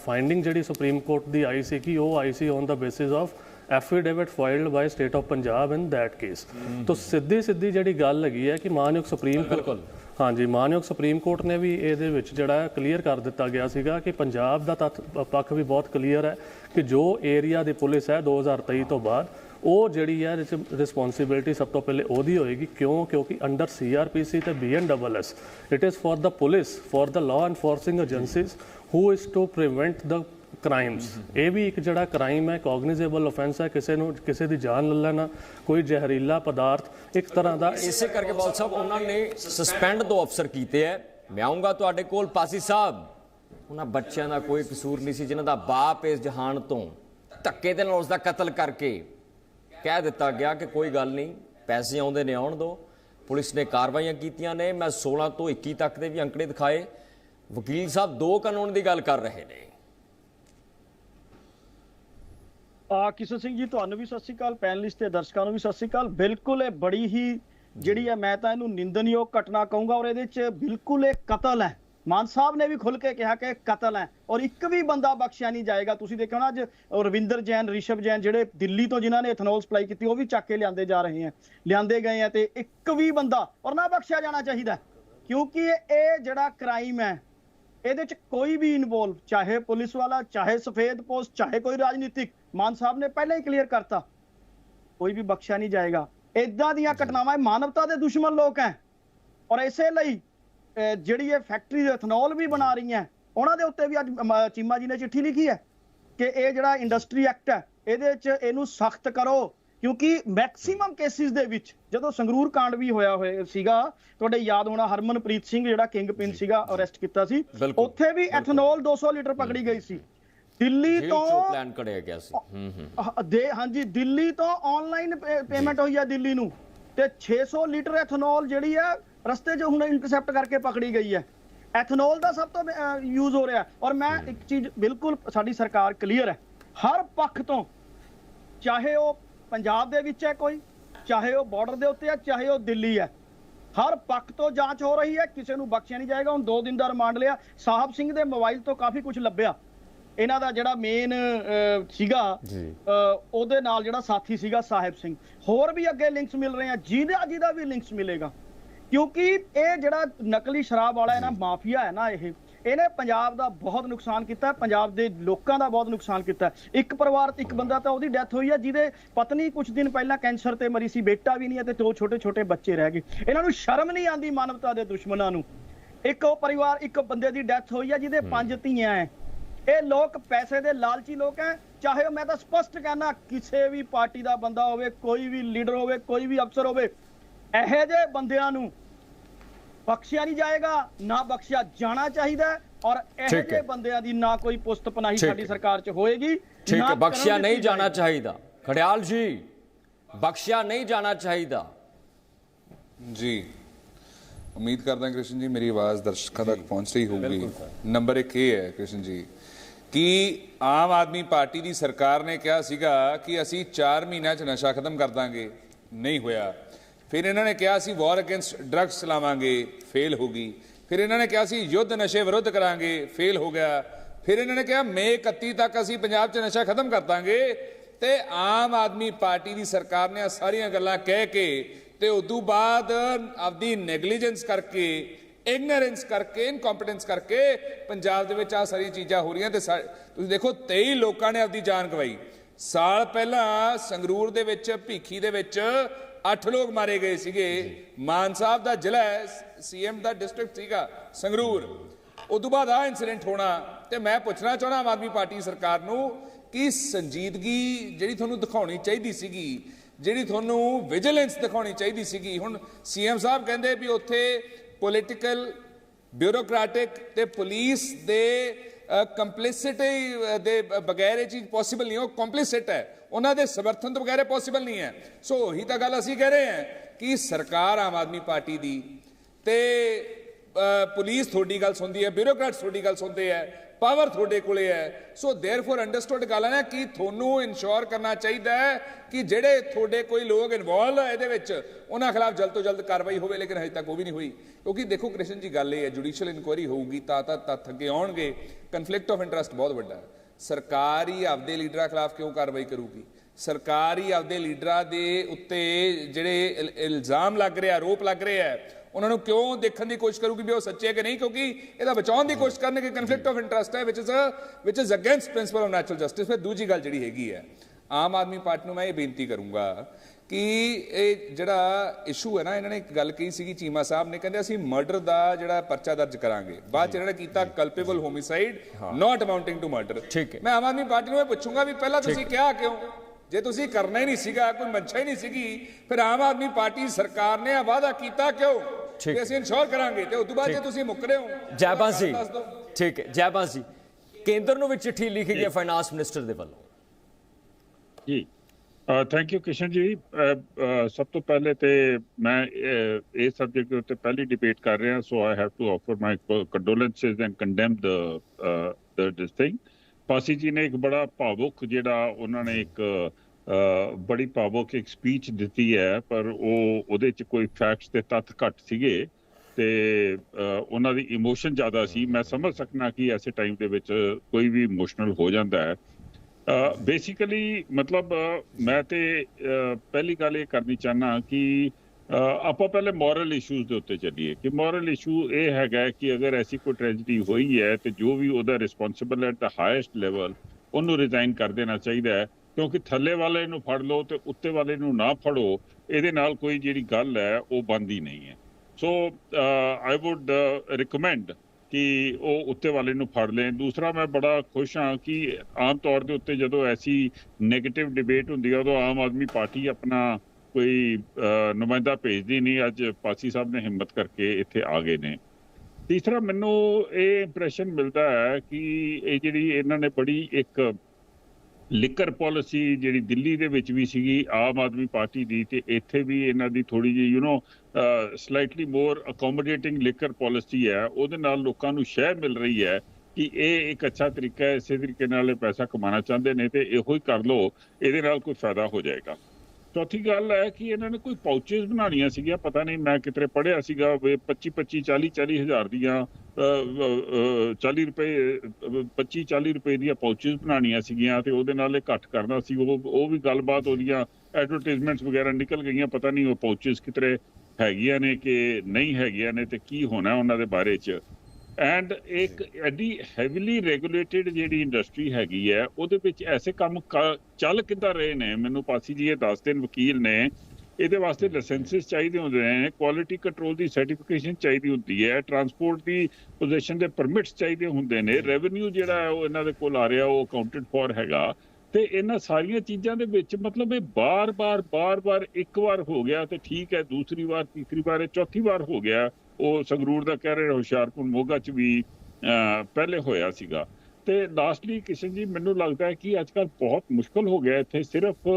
S2: ਫਾਈਂਡਿੰਗ ਜਿਹੜੀ ਸੁਪਰੀਮ ਕੋਰਟ ਦੀ ਆਈ ਸੀ ਕਿ ਉਹ ਆਈ ਸੀ on the basis of affidavit filed by state of Punjab in that case ਤੋਂ ਸਿੱਧੀ ਸਿੱਧੀ ਜਿਹੜੀ ਗੱਲ ਹੈਗੀ ਹੈ ਕਿ ਮਾਨਯੋਗ ਸੁਪਰੀਮ ਕੋਰਟ ਹਾਂਜੀ, ਮਾਨਯੋਗ ਸੁਪਰੀਮ ਕੋਰਟ ਨੇ ਵੀ ਇਹਦੇ ਵਿੱਚ ਜਿਹੜਾ ਕਲੀਅਰ ਕਰ ਦਿੱਤਾ ਗਿਆ ਸੀਗਾ ਕਿ ਪੰਜਾਬ ਦਾ ਤੱਥ ਪੱਖ ਵੀ ਬਹੁਤ ਕਲੀਅਰ ਹੈ ਕਿ ਜੋ ਏਰੀਆ ਦੀ ਪੁਲਿਸ ਹੈ 2023 ਤੋਂ ਬਾਅਦ, ਉਹ ਜਿਹੜੀ ਹੈ ਰਿਸਪੌਂਸਿਬਿਲਟੀ ਸਭ ਤੋਂ ਪਹਿਲੇ ਉਹਦੀ ਹੋਏਗੀ। ਕਿਉਂ? ਕਿਉਂਕਿ ਅੰਡਰ ਸੀਆਰਪੀਸੀ ਤੇ BNSS it is for the police for the law enforcing agencies who is to prevent the crimes ਇਹ ਵੀ ਇੱਕ ਜਿਹੜਾ ਕ੍ਰਾਈਮ ਹੈ ਕੌਗਨੀਜ਼ੇਬਲ ਆਫੈਂਸ ਹੈ, ਕਿਸੇ ਨੂੰ ਕਿਸੇ ਦੀ ਜਾਨ ਲੈ ਲੈਣਾ, ਕੋਈ ਜ਼ਹਿਰੀਲਾ ਪਦਾਰਥ, ਇੱਕ ਤਰ੍ਹਾਂ ਦਾ
S1: ਇਸੇ ਕਰਕੇ ਬੌਲ ਸਾਹਿਬ, ਉਹਨਾਂ ਨੇ ਸਸਪੈਂਡ ਦੋ ਅਫਸਰ ਕੀਤੇ ਐ ਮੈਂ ਆਉਂਗਾ ਤੁਹਾਡੇ ਕੋਲ, ਪਾਸੀ ਸਾਹਿਬ। ਉਹਨਾਂ ਬੱਚਿਆਂ ਦਾ ਕੋਈ ਕਸੂਰ ਨਹੀਂ ਸੀ, ਜਿਨ੍ਹਾਂ ਦਾ ਬਾਪ ਇਸ ਜਹਾਨ ਤੋਂ ਧੱਕੇ ਦੇ ਨਾਲ ਉਸ ਦਾ ਕਤਲ ਕਰਕੇ ਕਹਿ ਦਿੱਤਾ ਗਿਆ ਕਿ ਕੋਈ ਗੱਲ ਨਹੀਂ, ਪੈਸੇ ਆਉਂਦੇ ਨੇ, ਆਉਣ ਦੋ। ਪੁਲਿਸ ਨੇ ਕਾਰਵਾਈਆਂ ਕੀਤੀਆਂ ਨੇ। ਮੈਂ 16 ਤੋਂ 21 ਤੱਕ ਦੇ ਵੀ ਅੰਕੜੇ ਦਿਖਾਏ। ਵਕੀਲ ਸਾਹਿਬ ਦੋ ਕਾਨੂੰਨ ਦੀ ਗੱਲ ਕਰ ਰਹੇ ਨੇ।
S3: ਆ ਕਿਸ਼ਨ ਸਿੰਘ ਜੀ, ਤੁਹਾਨੂੰ ਵੀ ਸਤਿ ਸ਼੍ਰੀ ਅਕਾਲ, ਪੈਨਲਿਸਟ ਤੇ ਦਰਸ਼ਕਾਂ ਨੂੰ ਵੀ ਸਤਿ ਸ਼੍ਰੀ ਅਕਾਲ। ਬਿਲਕੁਲ ਇਹ ਬੜੀ ਹੀ ਜਿਹੜੀ ਹੈ, ਮੈਂ ਤਾਂ ਇਹਨੂੰ ਨਿੰਦਨਯੋਗ ਘਟਨਾ ਕਹੂੰਗਾ ਔਰ ਇਹਦੇ ਚ ਬਿਲਕੁਲ ਇਹ ਕਤਲ ਹੈ। ਮਾਨ ਸਾਹਿਬ ਨੇ ਵੀ ਖੁੱਲ ਕੇ ਕਿਹਾ ਕਿ ਕਤਲ ਹੈ ਔਰ ਇੱਕ ਵੀ ਬੰਦਾ ਬਖਸ਼ਿਆ ਨਹੀਂ ਜਾਏਗਾ। ਤੁਸੀਂ ਦੇਖੋ ਨਾ ਅੱਜ ਰਵਿੰਦਰ ਜੈਨ, ਰਿਸ਼ਵ ਜੈਨ ਜਿਹੜੇ ਦਿੱਲੀ ਤੋਂ ਜਿਨ੍ਹਾਂ ਨੇ ਇਥਨੋਲ ਸਪਲਾਈ ਕੀਤੀ, ਉਹ ਵੀ ਚੱਕ ਕੇ ਲਿਆਂਦੇ ਜਾ ਰਹੇ ਹੈ। ਲਿਆਂਦੇ ਗਏ ਆ ਤੇ ਇੱਕ ਵੀ ਬੰਦਾ ਔਰ ਨਾ ਬਖਸ਼ਿਆ ਜਾਣਾ ਚਾਹੀਦਾ ਕਿਉਂਕਿ ਇਹ ਜਿਹੜਾ ਕ੍ਰਾਈਮ ਹੈ ਇਹਦੇ ਚ ਕੋਈ ਵੀ ਇਨਵੋਲਵ ਚਾਹੇ ਪੁਲਿਸ ਵਾਲਾ ਚਾਹੇ ਸਫੇਦ ਪੋਸਟ ਚਾਹੇ ਕੋਈ ਰਾਜਨੀਤਿਕ ਮਾਨ ਸਾਹਿਬ ਨੇ ਪਹਿਲਾਂ ਹੀ ਕਲੀਅਰ ਕਰਤਾ। ਕੋਈ ਵੀ ਬਖਸ਼ਿਆ ਨਹੀਂ ਜਾਏਗਾ। ਇਦਾਂ ਦੀਆਂ ਘਟਨਾਵਾਂ ਮਾਨਵਤਾ ਦੇ ਦੁਸ਼ਮਣ ਲੋਕ ਹੈ ਔਰ ਇਸੇ ਲਈ ਜਿਹੜੀ ਇਹ ਫੈਕਟਰੀ ਇਥਨੋਲ ਵੀ ਬਣਾ ਰਹੀਆਂ ਉਹਨਾਂ ਦੇ ਉੱਤੇ ਵੀ ਅੱਜ ਚੀਮਾ ਜੀ ਨੇ ਚਿੱਠੀ ਲਿਖੀ ਹੈ ਕਿ ਇਹ ਜਿਹੜਾ ਇੰਡਸਟਰੀ ਐਕਟ ਹੈ ਇਹਦੇ 'ਚ ਇਹਨੂੰ ਸਖਤ ਕਰੋ। ਕਿਉਂਕਿ ਮੈਕਸਿਮਮ ਕੇਸਿਸ ਦੇ ਵਿੱਚ ਜਦੋਂ ਸੰਗਰੂਰ ਕਾਂਡ ਵੀ ਹੋਇਆ ਹੋਇਆ ਸੀਗਾ ਤੁਹਾਡੇ ਯਾਦ ਹੋਣਾ ਹਰਮਨਪ੍ਰੀਤ ਸਿੰਘ ਜਿਹੜਾ ਕਿੰਗ ਪਿਨ ਸੀਗਾ ਅਰੈਸਟ ਕੀਤਾ ਸੀ। ਉੱਥੇ ਵੀ ਇਥਨੋਲ 200 ਲੀਟਰ ਪਕੜੀ ਗਈ ਸੀ। ਦਿੱਲੀ ਤੋਂ
S1: ਪਲਾਨ ਕੜਿਆ ਗਿਆ ਸੀ। ਹੂੰ
S3: ਦੇ ਹਾਂਜੀ ਦਿੱਲੀ ਤੋਂ ਆਨਲਾਈਨ ਪੇਮੈਂਟ ਹੋਈ ਹੈ ਦਿੱਲੀ ਨੂੰ। ਤੇ 600 ਲੀਟਰ ਐਥਨੋਲ ਜਿਹੜੀ ਹੈ ਰਸਤੇ 'ਚ ਹੁਣ ਇੰਟਰਸੈਪਟ ਕਰਕੇ ਪਕੜੀ ਗਈ ਹੈ ਐਥਨੋਲ ਦਾ ਸਭ ਤੋਂ ਯੂਜ਼ ਹੋ ਰਿਹਾ। ਔਰ ਮੈਂ ਇੱਕ ਚੀਜ਼ ਬਿਲਕੁਲ ਸਾਡੀ ਸਰਕਾਰ ਕਲੀਅਰ ਹੈ। ਹਰ ਪੱਖ ਤੋਂ ਚਾਹੇ ਉਹ ਪੰਜਾਬ ਦੇ ਵਿੱਚ ਹੈ ਕੋਈ ਚਾਹੇ ਉਹ ਬਾਰਡਰ ਦੇ ਉੱਤੇ ਹੈ ਚਾਹੇ ਉਹ ਦਿੱਲੀ ਹੈ। ਹਰ ਪੱਖ ਤੋਂ ਜਾਂਚ ਹੋ ਰਹੀ ਹੈ ਕਿਸੇ ਨੂੰ ਬਖਸ਼ਿਆ ਨਹੀਂ ਜਾਏਗਾ। ਹੁਣ 2 ਦਿਨ ਦਾ ਰਿਮਾਂਡ ਲਿਆ। ਸਾਹਿਬ ਸਿੰਘ ਦੇ ਮੋਬਾਈਲ ਤੋਂ ਕਾਫੀ ਕੁਝ ਲੱਭਿਆ। ਇਹਨਾਂ ਦਾ ਜਿਹੜਾ ਮੇਨ ਸੀਗਾ ਉਹਦੇ ਨਾਲ ਜਿਹੜਾ ਸਾਥੀ ਸੀਗਾ ਸਾਹਿਬ ਸਿੰਘ। ਹੋਰ ਵੀ ਅੱਗੇ ਲਿੰਕਸ ਮਿਲ ਰਹੇ ਆ ਜਿਹਦਾ ਜਿਹਦਾ ਵੀ ਲਿੰਕਸ ਮਿਲੇਗਾ। ਕਿਉਂਕਿ ਇਹ ਜਿਹੜਾ ਨਕਲੀ ਸ਼ਰਾਬ ਵਾਲਾ ਹੈ ਨਾ ਮਾਫੀਆ ਹੈ ਨਾ ਇਹ। ਇਹਨੇ ਪੰਜਾਬ ਦਾ ਬਹੁਤ ਨੁਕਸਾਨ ਕੀਤਾ ਪੰਜਾਬ ਦੇ ਲੋਕਾਂ ਦਾ ਬਹੁਤ ਨੁਕਸਾਨ ਕੀਤਾ। ਇੱਕ ਪਰਿਵਾਰ ਤੇ ਇੱਕ ਬੰਦਾ ਤਾਂ ਉਹਦੀ ਡੈਥ ਹੋਈ ਹੈ ਜਿਹਦੇ ਪਤਨੀ ਕੁਝ ਦਿਨ ਪਹਿਲਾਂ ਕੈਂਸਰ ਤੇ ਮਰੀ ਸੀ ਬੇਟਾ ਵੀ ਨਹੀਂ ਹੈ ਤੇ ਦੋ ਛੋਟੇ ਛੋਟੇ ਬੱਚੇ ਰਹਿ ਗਏ। ਇਹਨਾਂ ਨੂੰ ਸ਼ਰਮ ਨਹੀਂ ਆਂਦੀ ਮਾਨਵਤਾ ਦੇ ਦੁਸ਼ਮਣਾਂ ਨੂੰ। ਇੱਕ ਉਹ ਪਰਿਵਾਰ ਇੱਕ ਬੰਦੇ ਦੀ ਡੈਥ ਹੋਈ ਹੈ ਜਿਹਦੇ ਪੰਜ ਧੀਆਂ ਹੈ ਇਹ ਲੋਕ ਪੈਸੇ ਦੇ ਲਾਲਚੀ ਲੋਕ ਹੈ ਚਾਹੇ ਮੈਂ ਤਾਂ ਸਪਸ਼ਟ ਕਹਿਣਾ ਕਿਸੇ ਵੀ ਪਾਰਟੀ ਦਾ ਬੰਦਾ ਹੋਵੇ ਕੋਈ ਵੀ ਲੀਡਰ ਹੋਵੇ ਕੋਈ ਵੀ ਅਫਸਰ ਹੋਵੇ ਇਹੋ ਜਿਹੇ ਬੰਦਿਆਂ ਨੂੰ ਬਖਸ਼ਿਆ ਨਹੀਂ ਜਾਏਗਾ ਨਾ ਬਖਸ਼ਿਆ ਜਾਣਾ ਚਾਹੀਦਾ ਔਰ ਇਹੋ। ਜਿਹੇ ਬੰਦਿਆਂ ਦੀ ਨਾ ਕੋਈ ਪੁਸਤ ਪਨਾਹੀ ਸਾਡੀ। ਸਰਕਾਰ 'ਚ ਹੋਏਗੀ
S1: ਠੀਕ ਹੈ ਬਖਸ਼ਿਆ ਨਹੀਂ ਜਾਣਾ। ਚਾਹੀਦਾ। ਖੜਿਆਲ ਜੀ ਬਖਸ਼ਿਆ ਨਹੀਂ ਜਾਣਾ ਚਾਹੀਦਾ।
S4: ਜੀ ਉਮੀਦ ਕਰਦਾ ਕ੍ਰਿਸ਼ਨ ਜੀ ਮੇਰੀ ਆਵਾਜ਼ ਦਰਸ਼ਕਾਂ ਤੱਕ ਪਹੁੰਚ ਰਹੀ ਹੋਊਗੀ। ਨੰਬਰ 1 ਇਹ ਹੈ ਕ੍ਰਿਸ਼ਨ ਜੀ ਕਿ ਆਮ ਆਦਮੀ ਪਾਰਟੀ ਦੀ ਸਰਕਾਰ ਨੇ ਕਿਹਾ ਸੀਗਾ ਕਿ ਅਸੀਂ 4 ਮਹੀਨਿਆਂ 'ਚ ਨਸ਼ਾ ਖਤਮ ਕਰ ਦਾਂਗੇ। ਨਹੀਂ ਹੋਇਆ। ਫਿਰ ਇਹਨਾਂ ਨੇ ਕਿਹਾ ਸੀ ਵਾਰ ਅਗੇਂਸਟ ਡਰੱਗਸ ਚਲਾਵਾਂਗੇ ਫੇਲ ਹੋ ਗਈ। ਫਿਰ ਇਹਨਾਂ ਨੇ ਕਿਹਾ ਸੀ ਯੁੱਧ ਨਸ਼ੇ ਵਿਰੁੱਧ ਕਰਾਂਗੇ ਫੇਲ ਹੋ ਗਿਆ। ਫਿਰ ਇਹਨਾਂ ਨੇ ਕਿਹਾ ਮਈ 31 ਤੱਕ ਅਸੀਂ ਪੰਜਾਬ 'ਚ ਨਸ਼ਾ ਖਤਮ ਕਰ ਦਾਂਗੇ। ਤੇ ਆਮ ਆਦਮੀ ਪਾਰਟੀ ਦੀ ਸਰਕਾਰ ਨੇ ਆਹ ਸਾਰੀਆਂ ਗੱਲਾਂ ਕਹਿ ਕੇ ਤੇ ਉਦੋਂ ਬਾਅਦ ਆਪਦੀ ਨੈਗਲੀਜੈਂਸ ਕਰਕੇ ਇਗਨੋਰੈਂਸ ਕਰਕੇ ਇਨਕੰਪੀਟੈਂਸ ਕਰਕੇ ਪੰਜਾਬ ਦੇ ਵਿੱਚ ਆ ਸਾਰੀਆਂ ਚੀਜ਼ਾਂ ਹੋ ਰਹੀਆਂ ਤੇ ਸਾ- ਤੁਸੀਂ ਦੇਖੋ 23 ਲੋਕਾਂ ਨੇ ਆਪਦੀ ਜਾਨ ਗਵਾਈ। ਸਾਲ ਪਹਿਲਾਂ ਸੰਗਰੂਰ ਦੇ ਵਿੱਚ, ਭੀਖੀ ਦੇ ਵਿੱਚ 8 ਲੋਕ ਮਾਰੇ ਗਏ ਸੀਗੇ। ਮਾਨ ਸਾਹਿਬ ਦਾ ਜ਼ਿਲ੍ਹਾ ਹੈ ਸੀਐਮ ਦਾ ਡਿਸਟ੍ਰਿਕਟ ਸੀਗਾ ਸੰਗਰੂਰ। ਉਦੋਂ ਬਾਅਦ ਆ ਇਨਸੀਡੈਂਟ ਹੋਣਾ ਤੇ ਮੈਂ ਪੁੱਛਣਾ ਚਾਹਣਾ ਆਮ ਆਦਮੀ ਪਾਰਟੀ ਸਰਕਾਰ ਨੂੰ ਕਿ ਸੰਜੀਦਗੀ ਜਿਹੜੀ ਤੁਹਾਨੂੰ ਦਿਖਾਉਣੀ ਚਾਹੀਦੀ ਸੀਗੀ ਜਿਹੜੀ ਤੁਹਾਨੂੰ ਵਿਜੀਲੈਂਸ ਦਿਖਾਉਣੀ ਚਾਹੀਦੀ ਸੀਗੀ ਹੁਣ ਸੀਐਮ ਸਾਹਿਬ ਕਹਿੰਦੇ ਵੀ ਉੱਥੇ ਪੋਲਿਟੀਕਲ ਬਿਊਰੋਕ੍ਰੈਟਿਕ ਤੇ ਪੁਲਿਸ ਦੇ ਕੰਪਲਿਸਿਟੀ ਦੇ ਬ- ਬਗੈਰ ਇਹ ਚੀਜ਼ ਪੋਸੀਬਲ ਨਹੀਂ ਉਹ ਕੰਪਲਿਸਿਟ ਹੈ ਉਹਨਾਂ ਦੇ ਸਮਰਥਨ ਤੋਂ ਬਗੈਰ ਇਹ ਪੋਸੀਬਲ ਨਹੀਂ ਹੈ ਸੋ ਉਹੀ ਤਾਂ ਗੱਲ ਅਸੀਂ ਕਹਿ ਰਹੇ ਹਾਂ ਕਿ ਸਰਕਾਰ ਆਮ ਆਦਮੀ ਪਾਰਟੀ ਦੀ ਤੇ ਅ, ਪੁਲਿਸ ਤੁਹਾਡੀ ਗੱਲ ਸੁਣਦੀ ਹੈ ਬਿਊਰੋਕਰੈਟਸ ਤੁਹਾਡੀ ਗੱਲ ਸੁਣਦੇ ਹੈ ਪਾਵਰ ਤੁਹਾਡੇ ਕੋਲੇ ਹੈ ਸੋ देयरफॉर ਅੰਡਰਸਟੂਡ ਗੱਲ ਹੈ ਨਾ ਕਿ ਤੁਹਾਨੂੰ ਇਨਸ਼ੋਰ ਕਰਨਾ ਚਾਹੀਦਾ ਹੈ ਕਿ ਜਿਹੜੇ ਤੁਹਾਡੇ ਕੋਈ ਲੋਕ ਇਨਵੋਲਵ ਹੈ ਇਹਦੇ ਵਿੱਚ ਉਹਨਾਂ ਖਿਲਾਫ ਜਲਦ ਤੋਂ ਜਲਦ ਕਾਰਵਾਈ ਹੋਵੇ ਲੇਕਿਨ ਹਜੇ ਤੱਕ ਉਹ ਵੀ ਨਹੀਂ ਹੋਈ ਕਿਉਂਕਿ ਦੇਖੋ ਕ੍ਰਿਸ਼ਨ ਜੀ ਗੱਲ ਇਹ ਹੈ ਜੁਡੀਸ਼ੀਅਲ ਇਨਕੁਆਇਰੀ ਹੋਊਗੀ ਤਾਂ ਤਾਂ ਤੱਥ ਅੱਗੇ ਆਉਣਗੇ ਕਨਫਲਿਕਟ ਆਫ ਇੰਟਰਸਟ ਬਹੁਤ ਵੱਡਾ ਹੈ। ਸਰਕਾਰ ਹੀ ਆਪਦੇ ਲੀਡਰਾਂ ਖਿਲਾਫ ਕਿਉਂ ਕਾਰਵਾਈ ਕਰੂਗੀ? ਸਰਕਾਰ ਹੀ ਆਪਦੇ ਲੀਡਰਾਂ ਦੇ ਉੱਤੇ ਜਿਹੜੇ ਇਲਜ਼ਾਮ ਲੱਗ ਰਿਹਾ, ਆਰੋਪ ਲੱਗ ਰਿਹਾ ਹੈ, ਉਹਨਾਂ ਨੂੰ ਕਿਉਂ ਦੇਖਣ ਦੀ ਕੋਸ਼ਿਸ਼ ਕਰੂਗੀ ਵੀ ਉਹ ਸੱਚੇ ਹੈ ਕਿ ਨਹੀਂ? ਕਿਉਂਕਿ ਇਹਦਾ ਬਚਾਉਣ ਦੀ ਕੋਸ਼ਿਸ਼ ਕਰਨਗੇ ਕਨਫਲਿਕਟ ਆਫ ਇੰਟਰਸਟ ਹੈ which is which is against principle of natural justice ਫਿਰ ਦੂਜੀ ਗੱਲ ਜਿਹੜੀ ਹੈਗੀ ਹੈ ਆਮ ਆਦਮੀ ਪਾਰਟੀ ਨੂੰ ਮੈਂ ਇਹ ਬੇਨਤੀ ਕਰੂੰਗਾ ਕਿ ਇਹ ਜਿਹੜਾ ਇਸ਼ੂ ਹੈ ਨਾ ਇਹਨਾਂ ਨੇ ਇੱਕ ਗੱਲ ਕਹੀ ਸੀਗੀ ਚੀਮਾ ਸਾਹਿਬ ਨੇ ਕਹਿੰਦੇ ਅਸੀਂ ਮਰਡਰ ਦਾ ਜਿਹੜਾ ਪਰਚਾ ਦਰਜ ਕਰਾਂਗੇ। ਬਾਅਦ ਚ ਇਹਨਾਂ ਨੇ ਕੀਤਾ culpable homicide not amounting to murder
S1: ਠੀਕ ਹੈ।
S4: ਮੈਂ ਆਮ ਆਦਮੀ ਪਾਰਟੀ ਨੂੰ ਇਹ ਪੁੱਛੂੰਗਾ ਵੀ ਪਹਿਲਾਂ ਤੁਸੀਂ ਕਿਹਾ ਕਿਉਂ? ਜੇ ਤੁਸੀਂ ਕਰਨਾ ਹੀ ਨਹੀਂ ਸੀਗਾ ਕੋਈ ਮੱਛਾ ਹੀ ਨਹੀਂ ਸੀਗੀ ਫਿਰ ਆਮ ਆਦਮੀ ਪਾਰਟੀ ਸਰਕਾਰ ਨੇ ਇਹ ਵਾਅਦਾ ਕੀਤਾ ਕਿਉਂ? ਕਿ ਅਸੀਂ ਇਨਸ਼ੋਰ ਕਰਾਂਗੇ ਤੇ ਉਸ ਤੋਂ ਬਾਅਦ ਜੇ ਤੁਸੀਂ ਮੁੱਕਰੇ ਹੋ
S1: ਜੈਬਾਜ਼ ਜੀ। ਠੀਕ ਹੈ ਜੈਬਾਜ਼ ਜੀ ਕੇਂਦਰ ਨੂੰ ਵੀ ਚਿੱਠੀ ਲਿਖੀ ਗਈ ਹੈ ਫਾਈਨਾਂਸ ਮਿਨਿਸਟਰ ਦੇ ਵੱਲੋਂ।
S5: ਜੀ। ਥੈਂਕ ਯੂ ਕਿਸ਼ਨ ਜੀ। ਸਭ ਤੋਂ ਪਹਿਲੇ ਤੇ ਮੈਂ ਇਸ ਸਬਜੈਕਟ ਦੇ ਉੱਤੇ ਪਹਿਲੀ ਡਿਬੇਟ ਕਰ ਰਿਹਾ so I have to offer my condolences and condemn the the this thing Pasi ji ਨੇ ਇੱਕ ਬੜਾ ਭਾਵੁਕ ਜਿਹੜਾ ਉਹਨਾਂ ਨੇ ਇੱਕ ਬੜੀ ਭਾਵੁਕ ਇੱਕ ਸਪੀਚ ਦਿੱਤੀ ਹੈ, ਪਰ ਉਹ ਉਹਦੇ ਚ ਕੋਈ ਫੈਕਟਸ ਤੇ ਤੱਥ ਘੱਟ ਸੀਗੇ ਤੇ ਉਹਨਾਂ ਦੀ ਇਮੋਸ਼ਨ ਜ਼ਿਆਦਾ ਸੀ। ਮੈਂ ਸਮਝ ਸਕਣਾ ਕਿ ਐਸੇ ਟਾਈਮ ਦੇ ਵਿੱਚ ਕੋਈ ਵੀ ਇਮੋਸ਼ਨਲ ਹੋ ਜਾਂਦਾ ਹੈ। ਬੇਸਿਕਲੀ ਮਤਲਬ ਮੈਂ ਤੇ ਪਹਿਲੀ ਗੱਲ ਇਹ ਕਰਨੀ ਚਾਹਨਾ ਕਿ ਆਪਾਂ ਪਹਿਲੇ ਮੋਰਲ ਇਸ਼ੂਜ਼ ਦੇ ਉੱਤੇ ਚੱਲੀਏ ਕਿ ਮੋਰਲ ਇਸ਼ੂ ਇਹ ਹੈਗਾ ਕਿ ਅਗਰ ਐਸੀ ਕੋਈ ਟ੍ਰੈਜੇਡੀ ਹੋਈ ਹੈ ਤੇ ਜੋ ਵੀ ਉਹਦਾ responsible at the highest level ਉਹਨੂੰ ਰਿਜ਼ਾਈਨ ਕਰ ਦੇਣਾ ਚਾਹੀਦਾ ਹੈ। ਕਿਉਂਕਿ ਥੱਲੇ ਵਾਲੇ ਨੂੰ ਫੜ ਲਓ ਤੇ ਉੱਤੇ ਵਾਲੇ ਨੂੰ ਨਾ ਫੜੋ, ਇਹਦੇ ਨਾਲ ਕੋਈ ਜਿਹੜੀ ਗੱਲ ਹੈ ਉਹ ਬੰਦੀ ਨਹੀਂ ਹੈ। ਸੋ ਆਈ ਊਡ ਰეკਮੈਂਡ ਕਿ ਉਹ ਉੱਤੇ ਵਾਲੇ ਨੂੰ ਫੜ ਲੈਣ ਦੂਸਰਾ, ਮੈਂ ਬੜਾ ਖੁਸ਼ ਹਾਂ ਕਿ ਆਮ ਤੌਰ ਦੇ ਉੱਤੇ ਜਦੋਂ ਐਸੀ 네ਗੇਟਿਵ ਡਿਬੇਟ ਹੁੰਦੀ ਹੈ ਉਦੋਂ ਆਮ ਆਦਮੀ ਪਾਰਟੀ ਆਪਣਾ ਕੋਈ ਨੁਮਾਇੰਦਾ ਭੇਜਦੀ ਨਹੀਂ। ਅੱਜ ਪਾਸੀ ਸਾਹਿਬ ਨੇ ਹਿੰਮਤ ਕਰਕੇ ਇੱਥੇ ਆ ਗਏ ਨੇ। ਤੀਸਰਾ, ਮੈਨੂੰ ਇਹ ਇੰਪ੍ਰੈਸ਼ਨ ਮਿਲਦਾ ਹੈ ਕਿ ਇਹ ਜਿਹੜੀ ਇਹਨਾਂ ਨੇ ਬੜੀ ਇੱਕ ਲਿਕਰ ਪਾਲਿਸੀ ਜਿਹੜੀ ਦਿੱਲੀ ਦੇ ਵਿੱਚ ਵੀ ਸੀਗੀ, ਆਮ ਆਦਮੀ ਪਾਰਟੀ ਦੀ, ਤੇ ਇੱਥੇ ਵੀ ਇਹਨਾਂ ਦੀ ਥੋੜੀ ਜਿਹੀ you know slightly more accommodating liquor policy ਹੈ। ਉਹਦੇ ਨਾਲ ਲੋਕਾਂ ਨੂੰ ਸ਼ਹਿ ਮਿਲ ਰਹੀ ਹੈ ਕਿ ਇਹ ਇੱਕ ਅੱਛਾ ਤਰੀਕਾ ਹੈ, ਇਸੇ ਤਰੀਕੇ ਨਾਲ ਇਹ ਪੈਸਾ ਕਮਾਉਣਾ ਚਾਹੁੰਦੇ ਨੇ ਤੇ ਇਹੋ ਹੀ ਕਰ ਲੋ ਇਹਦੇ ਨਾਲ ਕੋਈ ਫਾਇਦਾ ਹੋ ਜਾਏਗਾ। ਚੌਥੀ ਗੱਲ ਹੈ ਕਿ ਇਹਨਾਂ ਨੇ ਕੋਈ ਪਾਊਚਸ ਬਣਾਉਣੀਆਂ ਸੀਗੀਆਂ ਪਤਾ ਨਹੀਂ ਮੈਂ ਕਿਤੇ ਪੜਿਆ ਸੀਗਾ ਵੀ 25 25 40 40 ਹਜ਼ਾਰ ਦੀਆਂ ਅ, 40 ਰੁਪਏ 25 40 ਰੁਪਏ ਦੀਆਂ ਪਾਊਚਸ ਬਣਾਉਣੀਆਂ ਸੀਗੀਆਂ ਤੇ ਉਹਦੇ ਨਾਲ ਇਹ ਘੱਟ ਕਰਨਾ ਸੀ। ਉਹ ਉਹ ਵੀ ਗੱਲਬਾਤ ਉਹਦੀਆਂ ਐਡਵਰਟਾਈਜ਼ਮੈਂਟਸ ਵਗੈਰਾ ਨਿਕਲ ਗਈਆਂ ਪਤਾ ਨਹੀਂ ਉਹ ਪਾਊਚਸ ਕਿਤਰੇ ਹੈਗੀਆਂ ਨੇ ਕਿ ਨਹੀਂ ਹੈਗੀਆਂ ਨੇ ਤੇ ਕੀ ਹੋਣਾ ਉਹਨਾਂ ਦੇ ਬਾਰੇ ਚ। ਐਂਡ ਇੱਕ ਐਡੀ ਹੈਵੀਲੀ ਰੈਗੂਲੇਟਿਡ ਜਿਹੜੀ ਇੰਡਸਟਰੀ ਹੈਗੀ ਹੈ ਉਹਦੇ ਵਿੱਚ ਐਸੇ ਕੰਮ ਚੱਲ ਕਿੱਦਾਂ ਰਹੇ ਨੇ? ਮੈਨੂੰ ਪਾਸੀ ਜੀ ਇਹ ਦੱਸ ਦੇਣ ਵਕੀਲ ਨੇ ਇਹਦੇ ਵਾਸਤੇ ਲਾਇਸੈਂਸਸ ਚਾਹੀਦੇ ਹੁੰਦੇ ਨੇ ਕੁਆਲਿਟੀ ਕੰਟਰੋਲ ਦੀ ਸਰਟੀਫਿਕੇਸ਼ਨ ਚਾਹੀਦੀ ਹੁੰਦੀ ਹੈ ਟਰਾਂਸਪੋਰਟ ਦੀ ਪੋਜੀਸ਼ਨ ਦੇ ਪਰਮਿਟਸ ਚਾਹੀਦੇ ਹੁੰਦੇ ਨੇ ਰੈਵਨਿਊ ਜਿਹੜਾ ਹੈ ਉਹ ਇਹਨਾਂ ਦੇ ਕੋਲ ਆ ਰਿਹਾ ਉਹ ਅਕਾਊਂਟਡ ਫॉर ਹੈਗਾ। ਤੇ ਇਹਨਾਂ ਸਾਰੀਆਂ ਚੀਜ਼ਾਂ ਦੇ ਵਿੱਚ ਮਤਲਬ ਇਹ ਬਾਰ-ਬਾਰ ਬਾਰ-ਬਾਰ ਇੱਕ ਵਾਰ ਹੋ ਗਿਆ ਤੇ ਠੀਕ ਹੈ ਦੂਸਰੀ ਵਾਰ ਤੀਸਰੀ ਵਾਰ ਚੌਥੀ ਵਾਰ ਹੋ ਗਿਆ। ਉਹ ਸੰਗਰੂਰ ਦਾ ਕਹਿ ਰਹੇ ਹੁਸ਼ਿਆਰਪੁਰ ਮੋਗਾ ਚ ਵੀ ਪਹਿਲੇ ਹੋਇਆ ਸੀਗਾ। ਤੇ ਲਾਸਟਲੀ ਕਿਸ਼ਨ ਜੀ ਮੈਨੂੰ ਲੱਗਦਾ ਹੈ ਕਿ ਅੱਜਕੱਲ ਬਹੁਤ ਮੁਸ਼ਕਲ ਹੋ ਗਿਆ ਇੱਥੇ। ਸਿਰਫ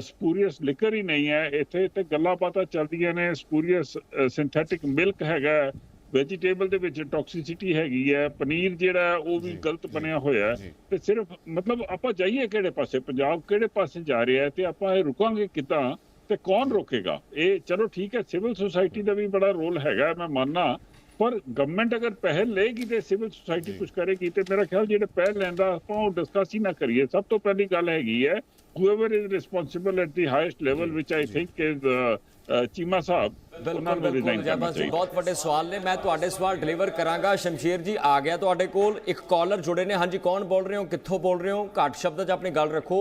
S5: ਸਪੂਰੀਅਸ ਲਿਕਰ ਹੀ ਨਹੀਂ ਹੈ। ਇੱਥੇ ਤੇ ਗੱਲਾਂ ਬਾਤਾਂ ਚੱਲਦੀਆਂ ਨੇ। ਸਪੂਰੀਅਸ ਸਿੰਥੈਟਿਕ ਮਿਲਕ ਹੈਗਾ ਵੈਜੀਟੇਬਲ ਦੇ ਵਿੱਚ ਟੌਕਸਿਸਿਟੀ ਹੈਗੀ ਹੈ। ਪਨੀਰ ਜਿਹੜਾ ਉਹ ਵੀ ਗਲਤ ਬਣਿਆ ਹੋਇਆ ਤੇ ਸਿਰਫ ਮਤਲਬ ਆਪਾਂ ਜਾਈਏ ਕਿਹੜੇ ਪਾਸੇ? ਪੰਜਾਬ ਕਿਹੜੇ ਪਾਸੇ ਜਾ ਰਿਹਾ ਹੈ? ਤੇ ਆਪਾਂ ਇਹ ਰੁਕਾਂਗੇ ਕਿੱਦਾਂ? ਤੇ ਕੌਣ ਰੋਕੇਗਾ? ਇਹ ਚਲੋ ਠੀਕ ਹੈ ਸਿਵਲ ਸੁਸਾਇਟੀ ਦਾ ਵੀ ਬੜਾ ਰੋਲ ਹੈਗਾ ਮੈਂ ਮੰਨਣਾ ਪਰ ਗਵਰਨਮੈਂਟ ਅਗਰ ਪਹਿਲ ਲਏਗੀ ਤੇ ਸਿਵਲ ਸੁਸਾਇਟੀ ਕੁਝ ਕਰੇਗੀ ਤੇ ਮੇਰਾ ਖਿਆਲ ਜਿਹੜੇ ਪਹਿਲ ਲੈਂਦਾ ਆਪਾਂ ਉਹ ਡਿਸਕਸ ਹੀ ਨਾ ਕਰੀਏ। ਸਭ ਤੋਂ ਪਹਿਲੀ ਗੱਲ ਹੈਗੀ ਹੈ responsible at the highest level which i think is uh, uh, Cheema ਸਾਹਿਬ
S1: ਬਿਲਕੁਲ ਬਿਲਕੁਲ।
S5: resign ਕਰਨਾ
S1: ਜੈਬਾ ਜੀ ਬਹੁਤ ਵੱਡੇ ਸਵਾਲ ਨੇ। ਮੈਂ ਤੁਹਾਡੇ ਸਵਾਲ ਡਿਲੀਵਰ ਕਰਾਂਗਾ। ਸ਼ਮਸ਼ੀਰ ਜੀ ਆ ਗਿਆ ਤੁਹਾਡੇ ਕੋਲ। ਇੱਕ ਕਾਲਰ ਜੁੜੇ ਨੇ। ਹਾਂਜੀ ਕੌਣ ਬੋਲ ਰਹੇ ਹੋ? ਕਿੱਥੋਂ ਬੋਲ ਰਹੇ ਹੋ? ਘੱਟ ਸ਼ਬਦਾਂ 'ਚ ਆਪਣੀ ਗੱਲ ਰੱਖੋ।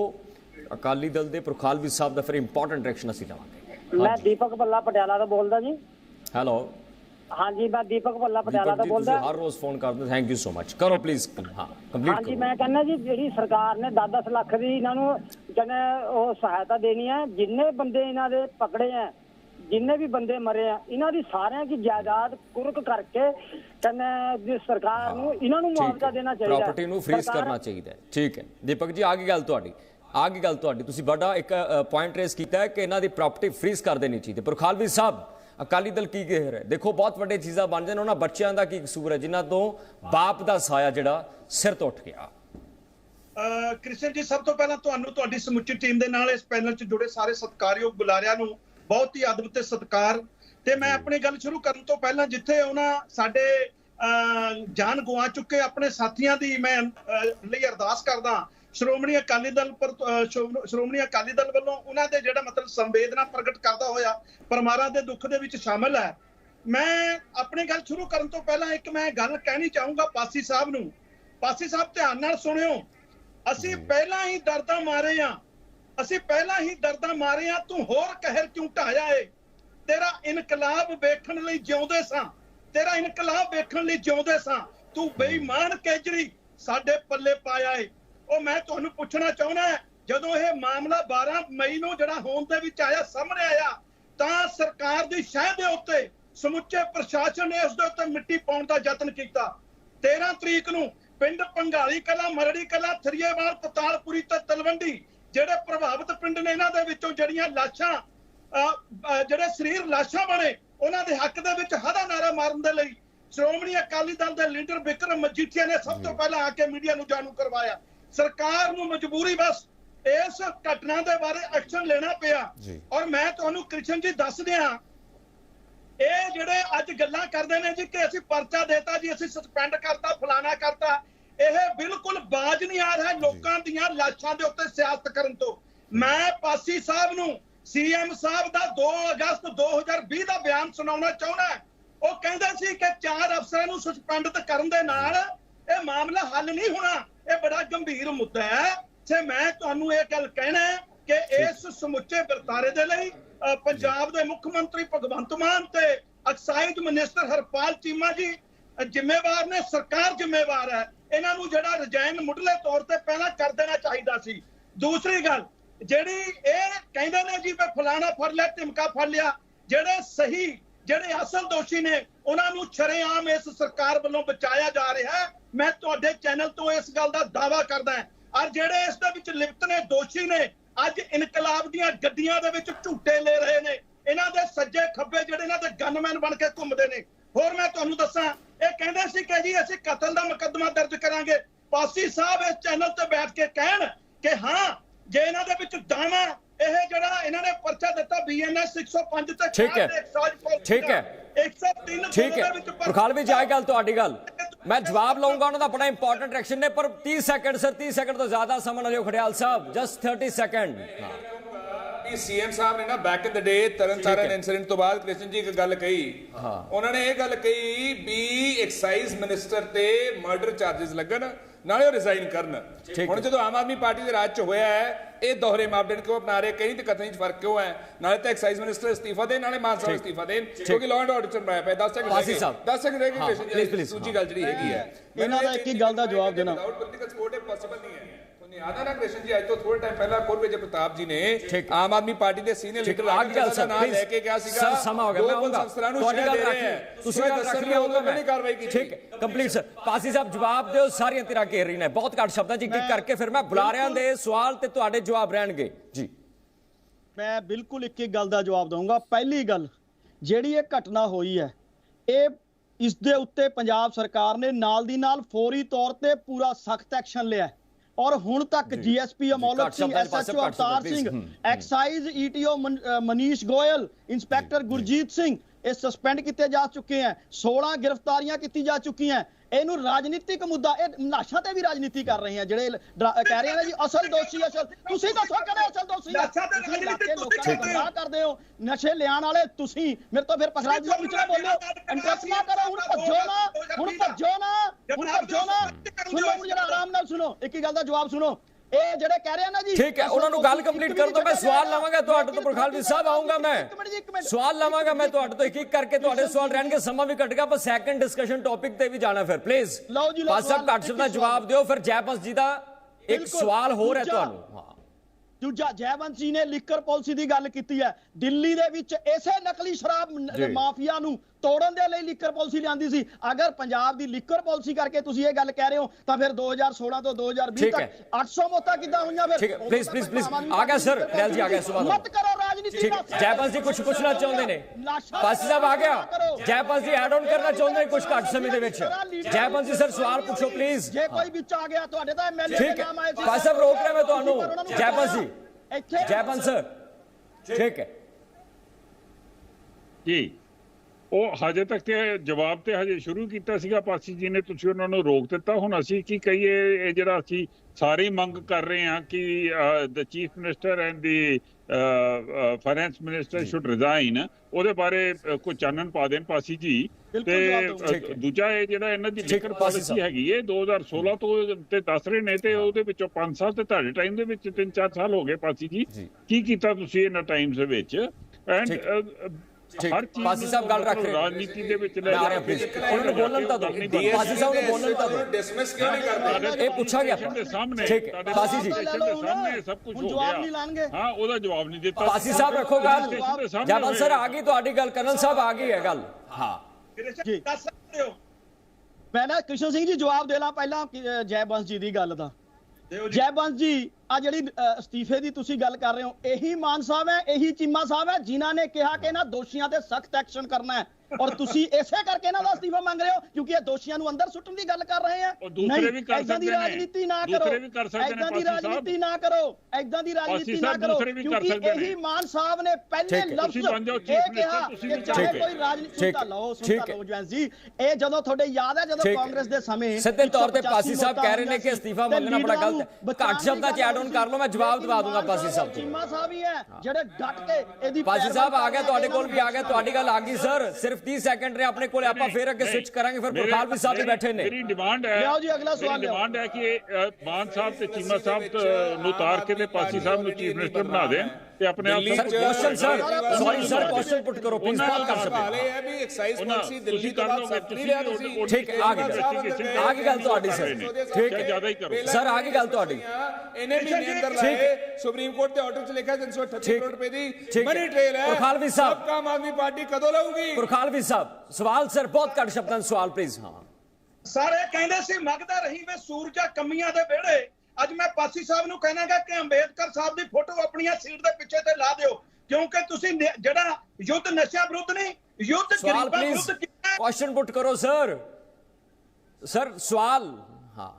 S1: ਅਕਾਲੀ ਦਲ ਦੇ ਪ੍ਰਖਾਲਵੀ ਸਾਹਿਬ ਦਾ ਫਿਰ ਇੰਪੋਰਟੈਂਟ ਡਾਇਰੈਕਸ਼ਨ ਅਸੀਂ ਲਵਾਂਗੇ
S6: ਮੈਂ ਦੀਪਕ ਭੱਲਾ ਪਟਿਆਲਾ ਤੋਂ ਬੋਲਦਾ ਜੀ।
S1: ਹੈਲੋ
S6: ਹਾਂਜੀ ਮੈਂ ਦੀਪਕ ਭੱਲਾ ਪਟਿਆਲਾ ਤੋਂ ਬੋਲਦਾ।
S1: ਹਰ ਰੋਜ਼ ਫੋਨ ਕਰਦੇ ਥੈਂਕ ਯੂ ਸੋ ਮਚ ਕਰੋ ਪਲੀਜ਼ ਹਾਂ ਕੰਪਲੀਟ
S6: ਹਾਂਜੀ ਮੈਂ ਕਹਿੰਦਾ ਜੀ ਜਿਹੜੀ ਸਰਕਾਰ ਨੇ 10-10 ਲੱਖ ਦੀ ਇਹਨਾਂ ਨੂੰ ਕਹਿੰਦੇ ਉਹ ਸਹਾਇਤਾ ਦੇਣੀ ਹੈ ਜਿੰਨੇ ਬੰਦੇ ਇਹਨਾਂ ਦੇ ਪਕੜੇ ਆ ਜਿੰਨੇ ਵੀ ਬੰਦੇ ਮਰੇ ਆ ਇਹਨਾਂ ਦੀ ਸਾਰਿਆਂ ਦੀ ਜਾਇਦਾਦ ਕੁਰਕ ਕਰਕੇ ਕਹਿੰਦੇ ਸਰਕਾਰ ਨੂੰ ਇਹਨਾਂ ਨੂੰ ਮੁਆਵਜ਼ਾ ਦੇਣਾ ਚਾਹੀਦਾ।
S1: ਪ੍ਰਾਪਰਟੀ ਨੂੰ ਫ੍ਰੀਜ਼ ਕਰਨਾ ਚਾਹੀਦਾ ਠੀਕ ਹੈ। ਦੀਪਕ ਜੀ ਆ ਗਈ ਗੱਲ ਤੁਹਾਡੀ। ਆ ਗਈ ਗੱਲ ਤੁਹਾਡੀ? ਤੁਸੀਂ ਵੱਡਾ ਇੱਕ ਪੁਆਇੰਟ ਰੇਸ ਕੀਤਾ ਹੈ ਕਿ ਇਹਨਾਂ ਦੀ ਪ੍ਰਾਪਰਟੀ ਫ੍ਰੀਜ਼ ਕਰ ਦੇਣੀ ਚਾਹੀਦੀ। ਪ੍ਰਖਾਲਵੀ ਸਾਹਿਬ ਅਕਾਲੀ ਦਲ ਕੀ ਕਹਿ ਰਿਹਾ ਦੇਖੋ ਬਹੁਤ ਵੱਡੇ ਚੀਜ਼ਾਂ ਬਣ ਜਾਣ ਉਹਨਾਂ ਬੱਚਿਆਂ ਦਾ ਕੀ ਕਸੂਰ ਹੈ? ਜਿਨ੍ਹਾਂ ਤੋਂ ਬਾਪ ਦਾ ਸਾਇਆ ਜਿਹੜਾ ਸਿਰ ਤੋਂ ਉੱਠ ਗਿਆ।
S7: ਕ੍ਰਿਸ਼ਨ ਜੀ ਸਭ ਤੋਂ ਪਹਿਲਾਂ ਤੁਹਾਨੂੰ ਤੁਹਾਡੀ ਸਮੁੱਚੀ ਟੀਮ ਦੇ ਨਾਲ ਇਸ ਪੈਨਲ 'ਚ ਜੁੜੇ ਸਾਰੇ ਸਤਿਕਾਰਯੋਗ ਬੁਲਾਰਿਆਂ ਨੂੰ ਬਹੁਤ ਹੀ ਅਦਬ ਤੇ ਸਤਿਕਾਰ। ਤੇ ਮੈਂ ਆਪਣੀ ਗੱਲ ਸ਼ੁਰੂ ਕਰਨ ਤੋਂ ਪਹਿਲਾਂ ਜਿੱਥੇ ਉਹਨਾਂ ਸਾਡੇ ਜਾਨ ਗਵਾ ਚੁੱਕੇ ਆਪਣੇ ਸਾਥੀਆਂ ਦੀ ਮੈਂ ਲਈ ਅਰਦਾਸ ਕਰਦਾ ਸ਼੍ਰੋਮਣੀ ਅਕਾਲੀ ਦਲ ਪਰ ਸ਼੍ਰੋਮਣੀ ਅਕਾਲੀ ਦਲ ਵੱਲੋਂ ਉਹਨਾਂ ਦੇ ਜਿਹੜਾ ਮਤਲਬ ਸੰਵੇਦਨਾ ਪ੍ਰਗਟ ਕਰਦਾ ਹੋਇਆ ਪਰਮਾਰਾਂ ਦੇ ਦੁੱਖ ਦੇ ਵਿੱਚ ਸ਼ਾਮਲ ਹੈ। ਮੈਂ ਆਪਣੀ ਗੱਲ ਸ਼ੁਰੂ ਕਰਨ ਤੋਂ ਪਹਿਲਾਂ ਇੱਕ ਮੈਂ ਗੱਲ ਕਹਿਣੀ ਚਾਹੂੰਗਾ ਪਾਸੀ ਸਾਹਿਬ ਨੂੰ। ਪਾਸੀ ਸਾਹਿਬ ਧਿਆਨ ਨਾਲ ਸੁਣਿਓ। ਅਸੀਂ ਪਹਿਲਾਂ ਹੀ ਦਰਦਾਂ ਮਾਰੇ ਆ। ਅਸੀਂ ਪਹਿਲਾਂ ਹੀ ਦਰਦਾਂ ਮਾਰੇ ਆ ਤੂੰ ਹੋਰ ਕਹਿਰ ਕਿਉਂ ਢਾਇਆ ਏ? ਤੇਰਾ ਇਨਕਲਾਬ ਵੇਖਣ ਲਈ ਜਿਉਂਦੇ ਸਾਂ। ਤੇਰਾ ਇਨਕਲਾਬ ਵੇਖਣ ਲਈ ਜਿਉਂਦੇ ਸਾਂ। ਤੂੰ ਬੇਈਮਾਨ ਕੇਜਰੀ ਸਾਡੇ ਪੱਲੇ ਪਾਇਆ ਏ। ਉਹ ਮੈਂ ਤੁਹਾਨੂੰ ਪੁੱਛਣਾ ਚਾਹੁੰਦਾ ਜਦੋਂ ਇਹ ਮਾਮਲਾ 12 ਮਈ ਨੂੰ ਜਿਹੜਾ ਹੋਣ ਦੇ ਵਿੱਚ ਆਇਆ ਸਾਹਮਣੇ ਆਇਆ ਤਾਂ ਸਰਕਾਰ ਦੀ ਸ਼ਹਿ ਦੇ ਉੱਤੇ ਸਮੁੱਚੇ ਪ੍ਰਸ਼ਾਸਨ ਨੇ ਉਸ ਦੇ ਉੱਤੇ ਮਿੱਟੀ ਪਾਉਣ ਦਾ ਯਤਨ ਕੀਤਾ। 13 ਤਰੀਕ ਨੂੰ ਪਿੰਡ ਪੰਗਾਲੀ ਕਲਾ ਮਰੜੀ ਕਲਾ ਥਰੀਏਵਾਲ ਪਤਾਲਪੁਰੀ ਤੇ ਤਲਵੰਡੀ ਜਿਹੜੇ ਪ੍ਰਭਾਵਿਤ ਪਿੰਡ ਨੇ ਇਹਨਾਂ ਦੇ ਵਿੱਚੋਂ ਜਿਹੜੀਆਂ ਲਾਸ਼ਾਂ ਜਿਹੜੇ ਸਰੀਰ ਲਾਸ਼ਾਂ ਬਣੇ ਉਹਨਾਂ ਦੇ ਹੱਕ ਦੇ ਵਿੱਚ ਹਦਾ ਨਾਰਾ ਮਾਰਨ ਦੇ ਲਈ ਸ਼੍ਰੋਮਣੀ ਅਕਾਲੀ ਦਲ ਦੇ ਲੀਡਰ ਵਿਕਰਮ ਮਜੀਠੀਆ ਨੇ ਸਭ ਤੋਂ ਪਹਿਲਾਂ ਆ ਕੇ ਮੀਡੀਆ ਨੂੰ ਜਾਣੂ ਕਰਵਾਇਆ। ਸਰਕਾਰ ਨੂੰ ਮਜਬੂਰੀ ਬਸ। ਇਸ ਘਟਨਾ ਦੇ ਬਾਰੇ ਐਕਸ਼ਨ ਲੈਣਾ ਪਿਆ। ਔਰ ਮੈਂ ਤੁਹਾਨੂੰ ਕ੍ਰਿਸ਼ਨ ਜੀ ਦੱਸ ਦਿਆਂ ਇਹ ਜਿਹੜੇ ਅੱਜ ਗੱਲਾਂ ਕਰਦੇ ਨੇ ਜੀ ਕਿ ਅਸੀਂ ਪਰਚਾ ਦੇਤਾ ਜੀ ਅਸੀਂ ਸਸਪੈਂਡ ਕਰਤਾ ਫਲਾਣਾ ਕਰਤਾ ਇਹ ਬਿਲਕੁਲ ਬਾਜ ਨਹੀਂ ਆ ਰਿਹਾ ਲੋਕਾਂ ਦੀਆਂ ਲਾਸ਼ਾਂ ਦੇ ਉੱਤੇ ਸਿਆਸਤ ਕਰਨ ਤੋਂ। ਮੈਂ ਪਾਸੀ ਸਾਹਿਬ ਨੂੰ ਸੀਐਮ ਸਾਹਿਬ ਦਾ 2 ਅਗਸਤ 2020 ਦਾ ਬਿਆਨ ਸੁਣਾਉਣਾ ਚਾਹੁੰਦਾ ਉਹ ਕਹਿੰਦੇ ਸੀ ਕਿ ਚਾਰ ਅਫਸਰਾਂ ਨੂੰ ਸਸਪੈਂਡ ਕਰਨ ਦੇ ਨਾਲ ਇਹ ਮਾਮਲਾ ਹੱਲ ਨਹੀਂ ਹੋਣਾ। ਇਹ ਬੜਾ ਗੰਭੀਰ ਮੁੱਦਾ ਹੈ। ਤੇ ਮੈਂ ਤੁਹਾਨੂੰ ਇਹ ਗੱਲ ਕਹਿਣਾ ਹੈ ਕਿ ਇਸ ਸਮੁੱਚੇ ਵਰਤਾਰੇ ਦੇ ਲਈ ਪੰਜਾਬ ਦੇ ਮੁੱਖ ਮੰਤਰੀ ਭਗਵੰਤ ਮਾਨ ਤੇ ਐਕਸਾਈਜ਼ ਮਿਨਿਸਟਰ ਹਰਪਾਲ ਚੀਮਾ ਜੀ ਜ਼ਿੰਮੇਵਾਰ ਨੇ ਸਰਕਾਰ ਜ਼ਿੰਮੇਵਾਰ ਹੈ। ਇਹਨਾਂ ਨੂੰ ਜਿਹੜਾ ਰਿਜ਼ਾਈਨ ਮੁੱਢਲੇ ਤੌਰ ਤੇ ਪਹਿਲਾਂ ਕਰ ਦੇਣਾ ਚਾਹੀਦਾ ਸੀ। ਦੂਸਰੀ ਗੱਲ ਜਿਹੜੀ ਇਹ ਕਹਿੰਦੇ ਨੇ ਜੀ ਫਲਾਣਾ ਫੜ ਲਿਆ ਟਿਮਕਾ ਫੜ ਲਿਆ ਜਿਹੜੇ ਸਹੀ ਜਿਹੜੇ ਅਸਲ ਦੋਸ਼ੀ ਨੇ, ਉਹਨਾਂ ਨੂੰ ਸ਼ਰੇਆਮ ਇਸ ਸਰਕਾਰ ਵੱਲੋਂ ਬਚਾਇਆ ਜਾ ਰਿਹਾ ਹੈ। ਮੈਂ ਤੁਹਾਡੇ ਚੈਨਲ ਤੋਂ ਇਸ ਗੱਲ ਦਾ ਦਾਵਾ ਕਰਦਾ ਹਾਂ। ਔਰ ਜਿਹੜੇ ਇਸ ਦੇ ਵਿੱਚ ਲਿਪਤ ਨੇ, ਦੋਸ਼ੀ ਨੇ, ਅੱਜ ਇਨਕਲਾਬ ਦੀਆਂ ਗੱਡੀਆਂ ਦੇ ਵਿੱਚ ਝੂਟੇ ਲੈ ਰਹੇ ਨੇ। ਇਹਨਾਂ ਦੇ ਸੱਜੇ ਖੱਬੇ ਜਿਹੜੇ ਇਹਨਾਂ ਦੇ ਗਨਮੈਨ ਬਣ ਕੇ ਘੁੰਮਦੇ ਨੇ। ਹੋਰ ਮੈਂ ਤੁਹਾਨੂੰ ਦੱਸਾਂ, ਇਹ ਕਹਿੰਦੇ ਸੀ ਕਿ ਜੀ ਅਸੀਂ ਕਤਲ ਦਾ ਮੁਕੱਦਮਾ ਦਰਜ ਕਰਾਂਗੇ। ਪਾਸੀ ਸਾਹਿਬ ਇਸ ਚੈਨਲ ਤੇ ਬੈਠ ਕੇ ਕਹਿਣ ਕਿ ਹਾਂ, ਜੇ ਇਹਨਾਂ ਦੇ ਵਿੱਚ ਦਾਵਾ ਇਹ ਜਿਹੜਾ ਇਹਨਾਂ ਨੇ ਪਰਚਾ ਦਿੱਤਾ ਬੀਐਨਐਸ 105 ਤੇ
S1: ਠੀਕ ਹੈ।
S7: 61 policy
S1: ਠੀਕ ਹੈ।
S7: ਦਾ 103
S1: ਠੀਕ ਹੈ। ਪ੍ਰਖਾਲ ਵੀ ਜਾਇ ਗੱਲ ਤੁਹਾਡੀ ਗੱਲ। ਮੈਂ ਜਵਾਬ ਲਵਾਂਗਾ ਉਹਨਾਂ ਦਾ ਬੜਾ ਇੰਪੋਰਟੈਂਟ ਐਕਸ਼ਨ ਨੇ ਪਰ 30 ਸੈਕਿੰਡ ਸਰ 30 ਸੈਕਿੰਡ ਤੋਂ ਜ਼ਿਆਦਾ ਸਮਾਂ ਨਾ ਲਿਓ ਖੜਿਆਲ ਸਾਹਿਬ ਜਸਟ 30 ਸੈਕਿੰਡ
S4: ਵੀ ਸੀਐਮ ਸਾਹਿਬ ਨੇ ਨਾ back in the day Tarn Taran incident ਤੋਂ ਬਾਅਦ ਕ੍ਰਿਸ਼ਨ ਜੀ ਇੱਕ ਗੱਲ ਕਹੀ।
S1: ਹਾਂ।
S4: ਉਹਨਾਂ ਨੇ ਇਹ ਗੱਲ ਕਹੀ ਵੀ ਐਕਸਾਈਜ਼ ਮਿਨਿਸਟਰ ਤੇ ਮਰਡਰ ਚਾਰजेस ਲੱਗਣ। ਨਾਲੇ ਉਹ ਰਿਜ਼ਾਈਨ ਕਰਨ। ਹੁਣ। ਜਦੋਂ ਆਮ ਆਦਮੀ ਪਾਰਟੀ ਦੇ ਰਾਜ ਚ ਹੋਇਆ ਹੈ ਇਹ ਦੋਹਰੇ ਮਾਪਦੰਡ ਕਿਉਂ ਅਪਣਾ ਰਹੇ? ਕहीं ਤੇ ਕਤਨੀ ਚ ਫ਼ਰਕ ਕਿਉਂ ਹੈ? ਨਾਲੇ ਤਾਂ ਐਕਸਾਈਜ਼ ਮਿਨਿਸਟਰ ਅਸਤੀਫਾ ਦੇਣ ਨਾਲੇ ਮਾਨ ਸਾਹਿਬ ਦੇਣ ਕਿਉਂਕਿ ਲਾਅ ਐਂਡ ਆਰਡਰ ਚੱਲ ਰਿਹਾ ਪਿਆ। 10 ਸੈਕਿੰਡ
S1: ਵਾਸੀ ਸਾਹਿਬ।
S4: 10 ਸੈਕਿੰਡ ਰਹਿ ਗਏ
S1: ਹਾਂ।
S4: ਗੱਲ ਜਿਹੜੀ ਹੈਗੀ ਹੈ।
S3: ਇਹਨਾਂ ਦਾ ਇੱਕ ਹੀ ਗੱਲ ਦਾ ਜਵਾਬ ਦੇਣਾ।
S4: ਪੋਲੀਟੀਕਲ ਸਪੋਰਟ ਇਹ ਪੋਸੀਬਲ ਨਹੀਂ ਹੈ। ਹੈ ਨਾ ਕ੍ਰਿਸ਼ਨ ਜੀ ਅੱਜ ਤੋਂ ਥੋੜੇ ਟਾਈਮ ਪਹਿਲਾਂ ਕੋਰ ਜੇ ਪ੍ਰਤਾਪ ਜੀ ਨੇ। ਆਮ ਆਦਮੀ ਪਾਰਟੀ ਦੇ ਸੀਨੀਅਰ ਲੀਡਰ
S1: ਆ ਗੱਲ ਸਰ
S4: ਨਾਮ ਲੈ ਕੇ ਗਿਆ ਸੀਗਾ।
S1: ਸਰ ਸਮਾਂ ਹੋ ਗਿਆ
S4: ਦੋ
S1: ਮੈਂ
S4: ਨੂੰ
S1: ਤੁਹਾਡੀ ਗੱਲ
S4: ਦੇ
S1: ਰੱਖ ਲਈ
S4: ਹੈ
S1: ਤੁਸੀਂ ਗੱਲ ਰੱਖ ਲਈ
S4: ਆਉਂਗਾ ਮੈਂ ਕਾਰਵਾਈ ਕੀਤੀ।
S1: ਠੀਕ ਹੈ ਕੰਪਲੀਟ ਸਰ ਪਾਸੀ ਸਾਹਿਬ ਜਵਾਬ ਦਿਓ ਸਾਰੀਆਂ ਤੇਰਾ ਘੇਰ ਰਹੀ ਨੇ। ਬਹੁਤ ਘੱਟ ਸ਼ਬਦਾਂ 'ਚ ਇੱਕ ਇੱਕ ਕਰਕੇ ਫਿਰ ਮੈਂ ਬੁਲਾ ਰਿਆਂ ਦੇ ਸਵਾਲ ਤੇ ਤੁਹਾਡੇ ਜਵਾਬ ਰਹਿਣਗੇ। ਜੀ।
S3: ਮੈਂ ਬਿਲਕੁਲ ਇੱਕ ਇੱਕ ਗੱਲ ਦਾ ਜਵਾਬ ਦਊਂਗਾ। ਪਹਿਲੀ ਗੱਲ ਜਿਹੜੀ ਇਹ ਘਟਨਾ ਹੋਈ ਹੈ ਇਹ ਇਸ ਦੇ ਉੱਤੇ ਪੰਜਾਬ ਸਰਕਾਰ ਨੇ ਨਾਲ ਦੀ ਨਾਲ ਫੌਰੀ ਤੌਰ ਤੇ ਪੂਰਾ ਸਖਤ ਐਕਸ਼ਨ ਲਿਆ ਹੈ। ਔਰ ਹੁਣ ਤੱਕ
S1: DSP
S3: Amolak
S1: Singh
S3: SHO
S1: Avtar Singh.
S3: Excise ETO Manish Goyal inspector Gurjeet Singh ਇਹ ਸਸਪੈਂਡ ਕੀਤੇ ਜਾ ਚੁੱਕੇ ਹਨ 16 ਗ੍ਰਿਫਤਾਰੀਆਂ ਕੀਤੀ ਜਾ ਚੁੱਕੀਆਂ ਇਹਨੂੰ ਰਾਜਨੀਤਿਕ ਮੁੱਦਾ ਇਹ ਲਾਸ਼ਾਂ ਤੇ ਵੀ ਰਾਜਨੀਤੀ ਕਰ ਰਹੇ ਆ ਜਿਹੜੇ ਕਹਿ ਰਹੇ ਨੇ ਜੀ ਅਸਲ ਦੋਸ਼ੀ ਅਸਲ ਤੁਸੀਂ ਦੱਸੋ ਕਿਹੜੇ ਅਸਲ ਦੋਸ਼ੀ
S7: ਲਾਸ਼ਾਂ ਤੇ ਰਾਜਨੀਤੀ ਤੁਸੀਂ।
S3: ਗੁੰਮਰਾਹ ਕਰਦੇ ਹੋ ਨਸ਼ੇ ਲਿਆਉਣ ਵਾਲੇ ਤੁਸੀਂ ਮੇਰੇ ਤੋਂ ਫਿਰ ਪਖਰਾਜ ਜੀ ਨਾ ਬੋਲਿਓ ਇੰਟਰਸਟ ਨਾ ਕਰੋ ਹੁਣ ਭੱਜੋ ਨਾ ਹੁਣ ਭੱਜੋ ਨਾ ਹੁਣ ਭੱਜੋ ਨਾ। ਸੁਣੋ ਜਰਾ ਆਰਾਮ ਨਾਲ ਸੁਣੋ ਇੱਕ ਹੀ ਗੱਲ ਦਾ ਜਵਾਬ ਸੁਣੋ। ਇਹ ਜਿਹੜੇ ਕਹਿ ਰਹੇ ਨਾ ਜੀ
S1: ਠੀਕ ਹੈ ਉਹਨਾਂ ਨੂੰ ਗੱਲ ਕੰਪਲੀਟ ਕਰਨ ਤੋਂ ਮੈਂ ਸਵਾਲ ਲਵਾਂਗਾ ਤੁਹਾਡੇ ਤੋਂ ਪ੍ਰਖਾਲਵੀ ਸਾਹਿਬ ਆਉਂਗਾ ਮੈਂ। ਸਵਾਲ ਲਵਾਂਗਾ ਮੈਂ ਤੁਹਾਡੇ ਤੋਂ ਇੱਕ ਇੱਕ ਕਰਕੇ ਤੁਹਾਡੇ ਸਵਾਲ ਰਹਿਣਗੇ ਸਮਾਂ ਵੀ ਘਟ ਗਿਆ ਪਰ ਸੈਕੰਡ ਡਿਸਕਸ਼ਨ ਟੌਪਿਕ ਤੇ ਵੀ ਜਾਣਾ ਫਿਰ ਪਲੀਜ਼
S3: ਲਓ ਜੀ, ਲਓ
S1: ਸਾਹਿਬ
S3: ਇੱਕ ਹੀ
S1: ਜਵਾਬ ਦਿਓ ਫਿਰ ਜੈਪਸ ਜੀ ਦਾ ਇੱਕ ਸਵਾਲ ਹੋਰ ਹੈ। ਤੁਹਾਨੂੰ। ਹਾਂ।
S3: ਦੂਜਾ ਜੈਵੰਤ ਜੀ ਨੇ ਲਿਕਰ ਪਾਲਿਸੀ ਦੀ ਗੱਲ ਕੀਤੀ ਹੈ। ਦਿੱਲੀ ਦੇ ਵਿੱਚ ਇਸੇ ਨਕਲੀ ਸ਼ਰਾਬ। ਮਾਫੀਆ ਨੂੰ ਤੋੜਨ ਦੇ ਲਈ ਲਿਕਰ ਪਾਲਿਸੀ ਲਿਆਂਦੀ ਸੀ। ਅਗਰ ਪੰਜਾਬ ਦੀ ਲਿਕਰ ਪਾਲਿਸੀ ਕਰਕੇ ਤੁਸੀਂ ਇਹ ਗੱਲ ਕਹਿ ਰਹੇ ਹੋ ਤਾਂ ਫਿਰ 2016 ਤੋਂ 2020
S1: ਠੀਕ
S3: ਤੱਕ
S1: ਹੈ।
S3: 800 ਮੌਤਾਂ ਕਿੱਦਾਂ ਹੋਈਆਂ ਫਿਰ?
S1: ਠੀਕ ਹੈ, please,
S3: ਆਮ ਆਦਮੀ
S1: ਆ ਗਿਆ ਸਰ, ਰੈਲ ਜੀ ਆ ਗਿਆ ਸਵਾਲ।
S3: ਮਤ ਕਰੋ ਰਾਜਨੀਤੀ ਦਾ
S1: ਜੈਪਾਲ ਜੀ ਕੁਝ ਪੁੱਛਣਾ ਚਾਹੁੰਦੇ ਨੇ? ਪਾਸੀ ਸਾਹਿਬ ਆ ਗਿਆ। ਜੈਪਾਲ ਜੀ ਐਡ ਆਨ ਕਰਨਾ ਚਾਹੁੰਦੇ ਨੇ ਕੁਝ ਘੱਟ ਸਮੇਂ ਦੇ ਵਿੱਚ? ਜੈਪਾਲ ਜੀ ਸਰ ਸਵਾਲ ਪੁੱਛੋ ਪਲੀਜ਼
S3: ਜੇ ਕੋਈ ਵਿੱਚ ਆ ਗਿਆ ਤੁਹਾਡੇ ਤਾਂ ਐਮਐਲਏ ਦੇ। ਨਾਮ ਆਏ ਸੀ।
S1: ਭਾਈ ਸਾਹਿਬ ਰੋਕ ਰਿਹਾ ਮੈਂ ਤੁਹਾਨੂੰ। ਜੈਪਾਲ ਜੀ। ਜੈਪਾਲ ਸਰ ਠੀਕ ਹੈ।
S5: ਜੀ। ਉਹ ਹਜੇ ਤੱਕ ਤੇ ਜਵਾਬ ਤੇ ਹਜੇ ਸ਼ੁਰੂ ਕੀਤਾ ਸੀਗਾ ਪਾਸੀ ਜੀ ਨੇ ਤੁਸੀਂ ਉਹਨਾਂ ਨੂੰ ਰੋਕ ਦਿੱਤਾ ਹੁਣ ਅਸੀਂ ਕੀ ਕਹੀਏ ਇਹ ਜਿਹੜਾ ਅਸੀਂ ਸਾਰੀ ਮੰਗ ਕਰ ਰਹੇ ਹਾਂ ਕਿ the chief minister and the finance minister should resign ਉਹਦੇ ਬਾਰੇ ਕੋਈ ਚਾਨਣ ਪਾ ਦੇਣ ਪਾਸੀ ਜੀ। ਤੇ। ਦੂਜਾ ਇਹ ਜਿਹੜਾ ਇਹਨਾਂ ਦੀ ਲਿਕਰ ਪਾਲਿਸੀ। ਹੈਗੀ ਹੈ 2016 ਤੋਂ ਤੇ ਦੱਸ ਰਹੇ ਨੇ ਤੇ ਉਹਦੇ ਵਿੱਚੋਂ 5 ਸਾਲ ਤੇ ਤੁਹਾਡੇ ਟਾਈਮ ਦੇ ਵਿੱਚ 3-4 ਸਾਲ ਹੋ ਗਏ ਪਾਸੀ ਜੀ।
S1: ਜੀ।
S5: ਕੀ ਕੀਤਾ ਤੁਸੀਂ ਇਹਨਾਂ ਟਾਈਮਸ ਦੇ ਵਿੱਚ? ਐਂਡ
S1: ਠੀਕ। ਠੀਕ।
S5: ਹਰ ਚੀਜ਼
S1: ਪਾਸੀ ਸਾਹਿਬ ਗੱਲ ਰੱਖ ਰਹੇ। ਨੇ।
S5: ਰਾਜਨੀਤੀ ਦੇ ਵਿੱਚ ਲੈ
S1: ਰਿਹਾ
S5: ਜਾ ਕੇ
S1: ਉਹਨਾਂ ਨੂੰ ਬੋਲਣ ਤਾਂ ਦਿਓ। ਪਾਸੀ ਸਾਹਿਬ ਨੂੰ ਬੋਲਣ ਤਾਂ ਦਿਓ।
S4: ਡਿਸਮਿਸ ਕਿਉਂ ਨਹੀਂ ਕਰਦੇ?
S1: ਇਹ
S5: ਦੇ
S1: ਆਪਾਂ
S5: ਸਾਹਮਣੇ
S1: ਠੀਕ ਪਾਸੀ ਜੀ।
S5: ਦੇ ਸਾਹਮਣੇ ਸਭ ਕੁਝ ਹੋ
S3: ਜਵਾਬ
S5: ਗਿਆ।
S3: ਨਹੀਂ ਲਾਣਗੇ।
S5: ਹਾਂ ਉਹਦਾ ਜਵਾਬ ਨਹੀਂ ਦਿੱਤਾ।
S1: ਪਾਸੀ ਸਾਹਿਬ ਰੱਖੋ ਗੱਲ।
S5: ਦੇ
S1: ਜੈਪਾਲ ਸਰ ਆ ਗਈ ਤੁਹਾਡੀ ਗੱਲ ਕਰਨਲ ਸਾਹਿਬ ਆ ਗਈ ਹੈ ਗੱਲ। ਹਾਂ।
S3: ਜੀ।
S7: ਦੱਸ ਸਕਦੇ ਹੋ?
S3: ਮੈਂ ਨਾ ਕ੍ਰਿਸ਼ਨ ਸਿੰਘ ਜੀ ਜਵਾਬ ਦੇ ਲਾਂ ਪਹਿਲਾਂ ਅ, ਜੈਬੰਸ ਜੀ ਦੀ ਗੱਲ ਦਾ।
S7: ਜੀ
S3: ਜੈਬੰਸ ਜੀ। ਆ ਜਿਹੜੀ ਅਸਤੀਫੇ ਦੀ ਤੁਸੀਂ ਗੱਲ ਕਰ ਰਹੇ ਹੋ, ਇਹੀ ਮਾਨ ਸਾਹਿਬ ਹੈ, ਇਹੀ ਚੀਮਾ ਸਾਹਿਬ ਹੈ, ਜਿਨ੍ਹਾਂ ਨੇ ਕਿਹਾ ਕਿ ਇਹਨਾਂ ਦੋਸ਼ੀਆਂ ਤੇ ਸਖਤ ਐਕਸ਼ਨ ਕਰਨਾ ਹੈ। ਔਰ ਤੁਸੀਂ ਇਸੇ ਕਰਕੇ ਇਹਨਾਂ ਦਾ ਅਸਤੀਫਾ ਮੰਗ ਰਹੇ ਹੋ ਕਿਉਂਕਿ ਇਹ ਦੋਸ਼ੀਆਂ ਨੂੰ ਅੰਦਰ ਸੁੱਟਣ ਦੀ ਗੱਲ ਕਰ ਰਹੇ ਆ
S5: ਕਰ
S3: ਏਦਾਂ ਦੀ। ਰਾਜਨੀਤੀ ਨਾ ਕਰੋ
S5: ਦੂਸਰੇ ਵੀ ਕਰ ਸਕਦੇ ਨੇ,
S3: ਏਦਾਂ ਦੀ। ਰਾਜਨੀਤੀ ਨਾ ਕਰੋ ਏਦਾਂ ਦੀ ਰਾਜਨੀਤੀ ਨਾ ਕਰੋ ਕਿਉਂਕਿ। ਇਹੀ ਮਾਨ ਸਾਹਿਬ ਨੇ ਪਹਿਲੇ
S1: ਠੀਕ ਹੈ।
S3: ਲਫ਼ਜ਼
S5: ਤੁਸੀਂ ਬਣ ਜਾਓ
S3: ਇਹ ਕਿਹਾ ਕਿ
S5: ਵੀ
S3: ਚਾਹੇ। ਕੋਈ ਰਾਜਨੀਤੀ ਸੁਣਤਾ। ਲਓ ਸੁਣਤਾ। ਲਓ ਜਵੈਨ ਜੀ ਇਹ ਜਦੋਂ ਤੁਹਾਡੇ ਯਾਦ ਹੈ ਜਦੋਂ। ਕਾਂਗਰਸ ਦੇ ਸਮੇਂ
S1: ਸਿੱਧੇ ਤੌਰ ਤੇ
S3: 185
S1: ਪਾਸੀ ਸਾਹਿਬ ਕਹਿ ਰਹੇ ਨੇ ਕਿ ਅਸਤੀਫਾ ਮੰਗਣਾ ਬੜਾ ਗਲਤ ਹੈ ਘੱਟ ਸ਼ਬਦਾਂ 'ਚ
S3: ਦੀ
S1: ਐਡ ਆਨ ਕਰ ਲਓ ਮੈਂ ਜਵਾਬ ਦਵਾ ਦੂੰਗਾ ਪਾਸੀ ਸਾਹਿਬ
S3: ਚੀਮਾ
S1: ਤੋਂ
S3: ਸਾਹਿਬ ਹੀ ਹੈ ਜਿਹੜੇ ਡਟ ਕੇ ਇਹਦੀ
S1: ਪਾਸੀ ਸਾਹਿਬ ਆ ਗਿਆ ਤੁਹਾਡੇ ਕੋਲ ਵੀ ਆ ਗਿਆ ਤੁਹਾਡੀ ਗੱਲ ਆ ਗਈ ਸਰ ਸਿਰਫ 30 ਸੈਕਿੰਡ ਨੇ ਆਪਣੇ ਕੋਲ ਆਪਾਂ ਫੇਰ ਅੱਗੇ ਸਵਿਚ ਕਰਾਂਗੇ ਫਿਰ ਪ੍ਰਖਾਲ ਵੀ ਸਾਹਿਬ ਵੀ ਬੈਠੇ ਨੇ
S5: ਮੇਰੀ ਡਿਮਾਂਡ ਹੈ
S3: ਲਿਆਓ ਜੀ, ਅਗਲਾ ਸਵਾਲ।
S5: ਡਿਮਾਂਡ ਹੈ ਕਿ ਮਾਨ ਸਾਹਿਬ ਤੇ ਚੀਮਾ ਸਾਹਿਬ ਨੂੰ ਉਤਾਰ ਕੇ ਤੇ ਪਾਸੀ ਸਾਹਿਬ ਨੂੰ ਚੀਫ ਮਿਨਿਸਟਰ ਬਣਾ ਦੇਣ ਤੇ ਆਪਣੇ ਆਪ
S1: sir question sir sorry
S5: sir
S1: question put ਕਰੋ ਪਲੀਜ਼ ਬਾਤ ਕਰ ਸਕਦੇ
S4: ਸਵਾਲ ਇਹ ਹੈ ਵੀ ਐਕਸਾਈਜ਼ ਪਾਲਿਸੀ ਦਿੱਲੀ ਤੋਂ ਬਾਅਦ ਨਹੀਂ ਰਿਹਾ
S5: ਤੁਸੀਂ
S1: ਠੀਕ ਹੈ, ਆ ਗਈ। ਆ ਗਈ ਗੱਲ ਤੁਹਾਡੀ ਸਰ ਠੀਕ ਹੈ
S5: ਜ਼ਿਆਦਾ ਹੀ ਕਰੋ
S1: ਸਰ ਆ ਗਈ ਗੱਲ ਤੁਹਾਡੀ
S4: ਇਹਨੇ ਮਹੀਨੇ ਅੰਦਰ
S1: ਠੀਕ
S4: ਲਾਏ ਸੁਪਰੀਮ ਕੋਰਟ ਦੇ ਆਰਡਰ ਚ ਲਿਖਿਆ 338
S1: ਠੀਕ।
S4: ਕਰੋੜ ਰੁਪਏ ਦੀ
S1: ਹੈ।
S4: ਮਨੀ ਟ੍ਰੇਲ ਹੈ
S1: ਪ੍ਰਖਾਲਵੀ ਸਾਹਿਬ।
S4: ਸਭ ਕੰਮ ਆਦਮੀ ਪਾਰਟੀ ਕਦੋਂ ਲਾਊਗੀ
S1: ਪ੍ਰਖਾਲਵੀ ਸਾਹਿਬ ਸਵਾਲ ਸਰ ਬਹੁਤ ਘੱਟ ਸ਼ਬਦਾਂ ਸਵਾਲ ਪਲੀਜ਼ ਹਾਂ।
S7: ਸਾਰੇ ਕਹਿੰਦੇ ਸੀ ਮੰਗਦਾ ਰਹੀ ਵੇ ਸੂਰਜਾ ਕਮੀਆਂ ਦੇ ਵਿਹੜੇ। ਅੱਜ ਮੈਂ ਪਾਸੀ ਸਾਹਿਬ ਨੂੰ ਕਹਿਣਾਗਾ ਕਿ ਅੰਬੇਦਕਰ ਸਾਹਿਬ ਦੀ ਫੋਟੋ ਆਪਣੀਆਂ ਸੀਟ ਦੇ ਪਿੱਛੇ ਤੇ ਲਾ ਦਿਓ। ਕਿਉਂਕਿ ਤੁਸੀਂ ਜਿਹੜਾ ਯੁੱਧ ਨਸ਼ਿਆਂ ਵਿਰੁੱਧ ਨਹੀਂ ਯੁੱਧ ਗਰੀਬਾਂ ਵਿਰੁੱਧ ਕੀਤਾ।
S1: ਕੁਐਸਚਨ ਪੁੱਟ ਕਰੋ ਸਰ ਸਰ ਸਵਾਲ ਹਾਂ।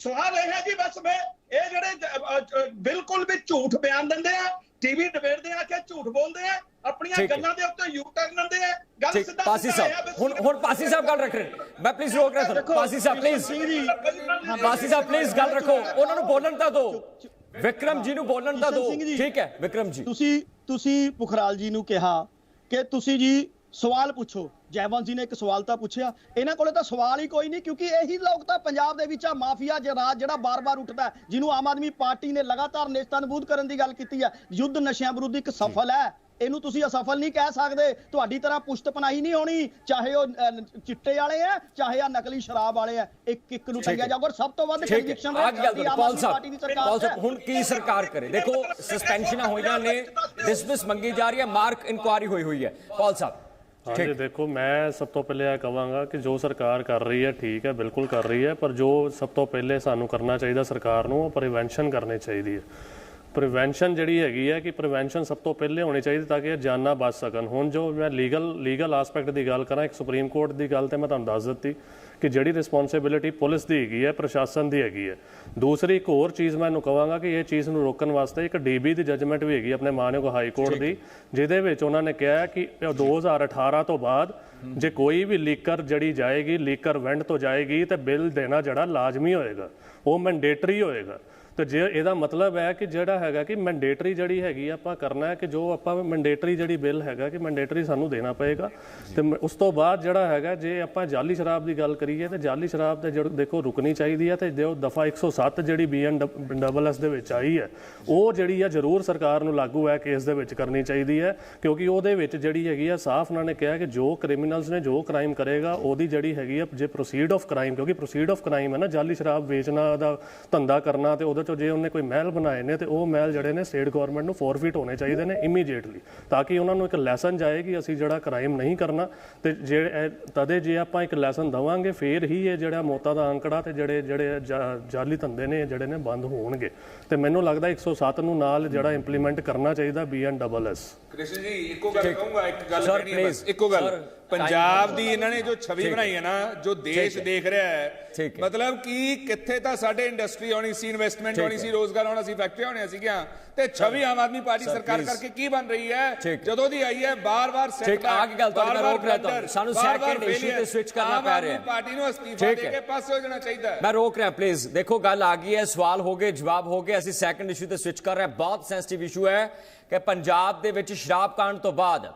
S7: ਸਵਾਲ ਇਹ ਹੈ ਜੀ ਬਸ ਮੈਂ ਇਹ ਜਿਹੜੇ ਬਿਲਕੁਲ ਵੀ ਝੂਠ ਬਿਆਨ ਦਿੰਦੇ ਆ ਟੀਵੀ ਡਿਬੇਟਦੇ ਆ ਕਿ ਝੂਠ ਬੋਲਦੇ ਆ ਆਪਣੀਆਂ। ਗੱਲਾਂ ਦੇ ਉੱਤੇ ਯੂ ਟਰਨ ਦਿੰਦੇ ਆ ਗੱਲ ਸਿੱਧਾ
S1: ਪਾਸੀ ਸਾਹਿਬ ਹੁਣ ਹੁਣ ਪਾਸੀ ਸਾਹਿਬ ਗੱਲ ਰੱਖ ਰਹੇ। ਮੈਂ ਪਲੀਜ਼ ਰੋਕ ਰਿਹਾ ਤੁਹਾਨੂੰ। ਪਾਸੀ ਸਾਹਿਬ ਪਲੀਜ਼ ਪਾਸੀ ਸਾਹਿਬ ਪਲੀਜ਼ ਗੱਲ ਰੱਖੋ। ਉਹਨਾਂ ਨੂੰ ਬੋਲਣ ਤਾਂ ਦਿਓ। ਵਿਕਰਮ ਜੀ ਨੂੰ ਬੋਲਣ ਤਾਂ ਦਿਓ।
S3: ਜੀ।
S1: ਠੀਕ ਹੈ ਵਿਕਰਮ ਜੀ।
S3: ਤੁਸੀਂ ਤੁਸੀਂ ਪੁਖਰਾਲ ਜੀ ਨੂੰ ਕਿਹਾ ਕਿ ਤੁਸੀਂ ਜੀ ਸਵਾਲ ਪੁੱਛੋ। ਜੈਵੰਤ ਜੀ ਨੇ ਇੱਕ ਸਵਾਲ ਤਾਂ ਪੁੱਛਿਆ। ਇਹਨਾਂ ਕੋਲੇ ਤਾਂ ਸਵਾਲ ਹੀ ਕੋਈ ਨਹੀਂ ਕਿਉਂਕਿ ਇਹੀ ਲੋਕ ਤਾਂ ਪੰਜਾਬ ਦੇ ਵਿੱਚ ਆ ਮਾਫੀਆ ਜਰਾਜ ਜਿਹੜਾ ਬਾਰ-ਬਾਰ ਉੱਠਦਾ ਜਿਹਨੂੰ ਆਮ ਆਦਮੀ ਪਾਰਟੀ ਨੇ ਲਗਾਤਾਰ ਨੇਸਤਾਨਬੂਦ ਕਰਨ ਦੀ ਗੱਲ ਕੀਤੀ ਹੈ। ਯੁੱਧ ਨਸ਼ਿਆਂ ਵਿਰੁੱਧ ਇੱਕ ਸਫਲ ਹੈ। ਇਹਨੂੰ ਤੁਸੀਂ ਅਸਫਲ ਨਹੀਂ ਕਹਿ ਸਕਦੇ। ਤੁਹਾਡੀ ਤਰ੍ਹਾਂ ਪੁਸ਼ਤ ਪਨਾਹੀ ਨਹੀਂ ਹੋਣੀ ਚਾਹੇ ਉਹ ਚਿੱਟੇ ਵਾਲੇ ਆ ਚਾਹੇ ਆ ਨਕਲੀ ਸ਼ਰਾਬ ਵਾਲੇ ਆ ਇੱਕ ਇੱਕ ਨੂੰ ਟੰਗਿਆ ਜਾਊਗਾ ਸਭ ਤੋਂ ਵੱਧ ਕਨਵਿਕਸ਼ਨ
S1: ਆ ਗੱਲ ਪਾਲ ਸਾਹਿਬ ਹੁਣ ਕੀ ਸਰਕਾਰ ਕਰੇ? ਦੇਖੋ ਸਸਪੈਂਸ਼ਨਾਂ ਹੋਈਆਂ ਨੇ ਡਿਸਮਿਸ ਮੰਗੀ ਜਾ ਰਹੀ ਹੈ ਮਾਰਕ ਇਨਕੁਆਰੀ ਹੋਈ ਹੋਈ ਹੈ। ਪਾਲ ਸਾਹਿਬ
S2: ਹਾਂਜੀ ਦੇਖੋ ਮੈਂ ਸਭ ਤੋਂ ਪਹਿਲੇ ਇਹ ਕਹਾਂਗਾ ਕਿ ਜੋ ਸਰਕਾਰ ਕਰ ਰਹੀ ਹੈ ਠੀਕ ਹੈ ਬਿਲਕੁਲ ਕਰ ਰਹੀ ਹੈ ਪਰ ਜੋ ਸਭ ਤੋਂ ਪਹਿਲੇ ਸਾਨੂੰ ਕਰਨਾ ਚਾਹੀਦਾ ਸਰਕਾਰ ਨੂੰ ਉਹ ਪ੍ਰੀਵੈਂਸ਼ਨ ਕਰਨੀ ਚਾਹੀਦੀ ਹੈ। ਪ੍ਰੀਵੈਂਸ਼ਨ ਜਿਹੜੀ ਹੈਗੀ ਹੈ ਕਿ ਪ੍ਰੀਵੈਂਸ਼ਨ ਸਭ ਤੋਂ ਪਹਿਲੇ ਹੋਣੀ ਚਾਹੀਦੀ ਤਾਂ ਕਿ ਇਹ ਜਾਨਾਂ ਬਚ ਸਕਣ। ਹੁਣ ਜੋ ਮੈਂ ਲੀਗਲ ਲੀਗਲ ਐਸਪੈਕਟ ਦੀ ਗੱਲ ਕਰਾਂ ਇੱਕ ਸੁਪਰੀਮ ਕੋਰਟ ਦੀ ਗੱਲ ਤੇ ਮੈਂ ਤੁਹਾਨੂੰ ਦੱਸ ਦਿੱਤੀ ਕਿ ਜਿਹੜੀ ਰਿਸਪੌਂਸਿਬਿਲਿਟੀ ਪੁਲਿਸ ਦੀ ਹੈਗੀ ਹੈ ਪ੍ਰਸ਼ਾਸਨ ਦੀ ਹੈਗੀ ਹੈ ਦੂਸਰੀ ਇੱਕ ਹੋਰ ਚੀਜ਼ ਮੈਂ ਇਹਨੂੰ ਕਹਾਂਗਾ ਕਿ ਇਹ ਚੀਜ਼ ਨੂੰ ਰੋਕਣ ਵਾਸਤੇ ਇੱਕ ਡੀਬੀ ਦੀ ਜੱਜਮੈਂਟ ਵੀ ਹੈਗੀ ਆਪਣੇ ਮਾਨਯੋਗ ਹਾਈ ਕੋਰਟ ਦੀ ਜਿਹਦੇ ਵਿੱਚ ਉਹਨਾਂ ਨੇ ਕਿਹਾ ਕਿ ਇਹ 2018 ਤੋਂ ਬਾਅਦ ਜੇ ਕੋਈ ਵੀ ਲੀਕਰ ਜੜੀ ਜਾਏਗੀ ਲੀਕਰ ਵੈਂਡ ਤੋਂ ਜਾਏਗੀ ਤੇ ਬਿੱਲ ਦੇਣਾ ਜਿਹੜਾ ਲਾਜ਼ਮੀ ਹੋਏਗਾ ਉਹ ਮੈਂਡੇਟਰੀ ਹੋਏਗਾ। ਤੇ ਜੇ ਇਹਦਾ ਮਤਲਬ ਹੈ ਕਿ ਜਿਹੜਾ ਹੈਗਾ ਕਿ ਮੈਂਡੇਟਰੀ ਜਿਹੜੀ ਹੈਗੀ ਆ, ਆਪਾਂ ਕਰਨਾ ਹੈ ਕਿ ਜੋ ਆਪਾਂ ਮੈਂਡੇਟਰੀ ਜਿਹੜੀ ਬਿੱਲ ਹੈਗਾ ਕਿ ਮੈਂਡੇਟਰੀ ਸਾਨੂੰ ਦੇਣਾ ਪਏਗਾ। ਤੇ ਉਸ ਤੋਂ ਬਾਅਦ ਜਿਹੜਾ ਹੈਗਾ ਜੇ ਆਪਾਂ ਜਾਲੀ ਸ਼ਰਾਬ ਦੀ ਗੱਲ ਕਰੀਏ ਤੇ ਜਾਲੀ ਸ਼ਰਾਬ ਤੇ ਜਿਹੜਾ ਦੇਖੋ ਰੁਕਣੀ ਚਾਹੀਦੀ ਹੈ ਤੇ ਜੋ ਦਫਾ 107 ਜਿਹੜੀ ਬੀਐਨ ਡਬਲ ਐਸ ਦੇ ਵਿੱਚ ਆਈ ਹੈ ਉਹ ਜਿਹੜੀ ਆ ਜ਼ਰੂਰ ਸਰਕਾਰ ਨੂੰ ਲਾਗੂ ਹੈ ਕੇਸ ਦੇ ਵਿੱਚ ਕਰਨੀ ਚਾਹੀਦੀ ਹੈ ਕਿਉਂਕਿ ਉਹਦੇ ਵਿੱਚ ਜਿਹੜੀ ਹੈਗੀ ਆ ਸਾਫ਼ ਉਹਨਾਂ ਨੇ ਕਿਹਾ ਕਿ ਜੋ ਕ੍ਰਿਮੀਨਲਸ ਨੇ ਜੋ ਕ੍ਰਾਈਮ ਕਰੇਗਾ ਉਹਦੀ ਜਿਹੜੀ ਹੈਗੀ ਆ ਜੇ ਪ੍ਰੋਸੀਡ ਆਫ ਕ੍ਰਾਈਮ ਕਿਉਂਕਿ ਪ੍ਰੋਸੀਡ ਆਫ ਕ੍ਰਾਈਮ ਹੈ ਨਾ ਜਾਲੀ ਸ਼ਰਾਬ ਵੇਚਣਾ ਦਾ ਧੰਦਾ ਕਰਨਾ ਤੇ ਉਹਦੇ ਚੋਂ ਜੇ ਉਹਨੇ ਕੋਈ ਮਹਿਲ ਬਣਾਏ ਨੇ ਤੇ ਉਹ ਮਹਿਲ ਜਿਹੜੇ ਨੇ ਸਟੇਟ ਗਵਰਨਮੈਂਟ ਨੂੰ ਫੋਰਫਿਟ ਹੋਣੇ ਚਾਹੀਦੇ ਨੇ ਇਮੀਡੀਏਟਲੀ ਤਾਂ ਕਿ ਉਹਨਾਂ ਨੂੰ ਇੱਕ ਲੈਸਨ ਜਾਏ ਕਿ ਅਸੀਂ ਜਿਹੜਾ ਕ੍ਰਾਈਮ ਨਹੀਂ ਕਰਨਾ ਤੇ ਜੇ ਇਹ- ਤਦੇ ਜੇ ਆਪਾਂ ਇੱਕ ਲੈਸਨ ਦਵਾਂਗੇ ਫੇਰ ਹੀ ਇਹ ਜਿਹੜਾ ਮੌਤਾਂ ਦਾ ਅੰਕੜਾ ਤੇ ਜਿਹੜੇ ਜਿਹੜੇ ਜਾਲੀ ਧੰਦੇ ਨੇ ਜਿਹੜੇ ਨੇ ਬੰਦ ਹੋਣਗੇ। ਤੇ ਮੈਨੂੰ ਲੱਗਦਾ 107 ਨੂੰ ਨਾਲ ਜਿਹੜਾ ਇੰਪਲੀਮੈਂਟ ਕਰਨਾ ਚਾਹੀਦਾ ਬੀਐਨ ਡਬਲ ਐਸ
S4: ਕ੍ਰਿਸ਼ਨ ਜੀ ਇੱਕੋ ਗੱਲ ਕਹੂੰਗਾ ਇੱਕ ਗੱਲ. ਇੱਕੋ ਗੱਲ। ਪੰਜਾਬ ਦੀ ਇਹਨਾਂ ਨੇ ਜੋ ਛਵੀ ਬਣਾਈ ਹੈ ਨਾ ਜੋ ਦੇਸ਼। ਦੇਖ ਰਿਹਾ ਹੈ। ਮਤਲਬ ਕਿ ਕਿੱਥੇ ਤਾਂ ਸਾਡੇ ਇੰਡਸਟਰੀ ਆਉਣੀ ਸੀ ਇਨਵੈਸਟਮੈਂਟ
S1: ਹੈ।
S4: ਸੀ ਰੋਜ਼ਗਾਰ ਹੋਣਾ ਸੀ ਫੈਕਟਰੀਆਂ ਹੋਣੀਆਂ ਸੀਗੀਆਂ ਤੇ ਛਵੀ ਆਮ ਆਦਮੀ ਪਾਰਟੀ ਸਰਕਾਰ. ਕਰਕੇ ਕੀ ਬਣ ਰਹੀ ਹੈ। ਜਦੋਂ ਦੀ ਆਈ ਹੈ ਬਾਰ-ਬਾਰ
S1: ਠੀਕ, ਆ ਕੀ ਗੱਲ ਤੁਹਾਡੀ ਰੋਕ ਰਿਹਾ। ਸਾਨੂੰ second issue ਤੇ switch ਕਰਨਾ ਪੈ ਰਿਹਾ ਹੈ।
S4: ਪਾਰਟੀ ਨੂੰ ਅਸਤੀਫਾ ਦੇ। ਕੇ ਪਾਸੇ ਹੋ ਜਾਣਾ ਚਾਹੀਦਾ ਹੈ
S1: ਮੈਂ ਰੋਕ ਰਿਹਾ ਪਲੀਜ਼ ਦੇਖੋ ਗੱਲ ਆ ਗਈ ਹੈ ਸਵਾਲ ਹੋ ਗਏ ਜਵਾਬ ਹੋ ਗਏ ਅਸੀਂ ਸੈਕੰਡ ਇਸ਼ੂ ਤੇ ਸਵਿਚ ਕਰ ਰਹੇ ਹਾਂ ਬਹੁਤ ਸੈਂਸਿਟਿਵ ਇਸ਼ੂ ਹੈ ਕਿ ਪੰਜਾਬ ਦੇ ਵਿੱਚ ਸ਼ਰਾਬ ਕਾਂਡ ਤੋਂ ਬਾਅਦ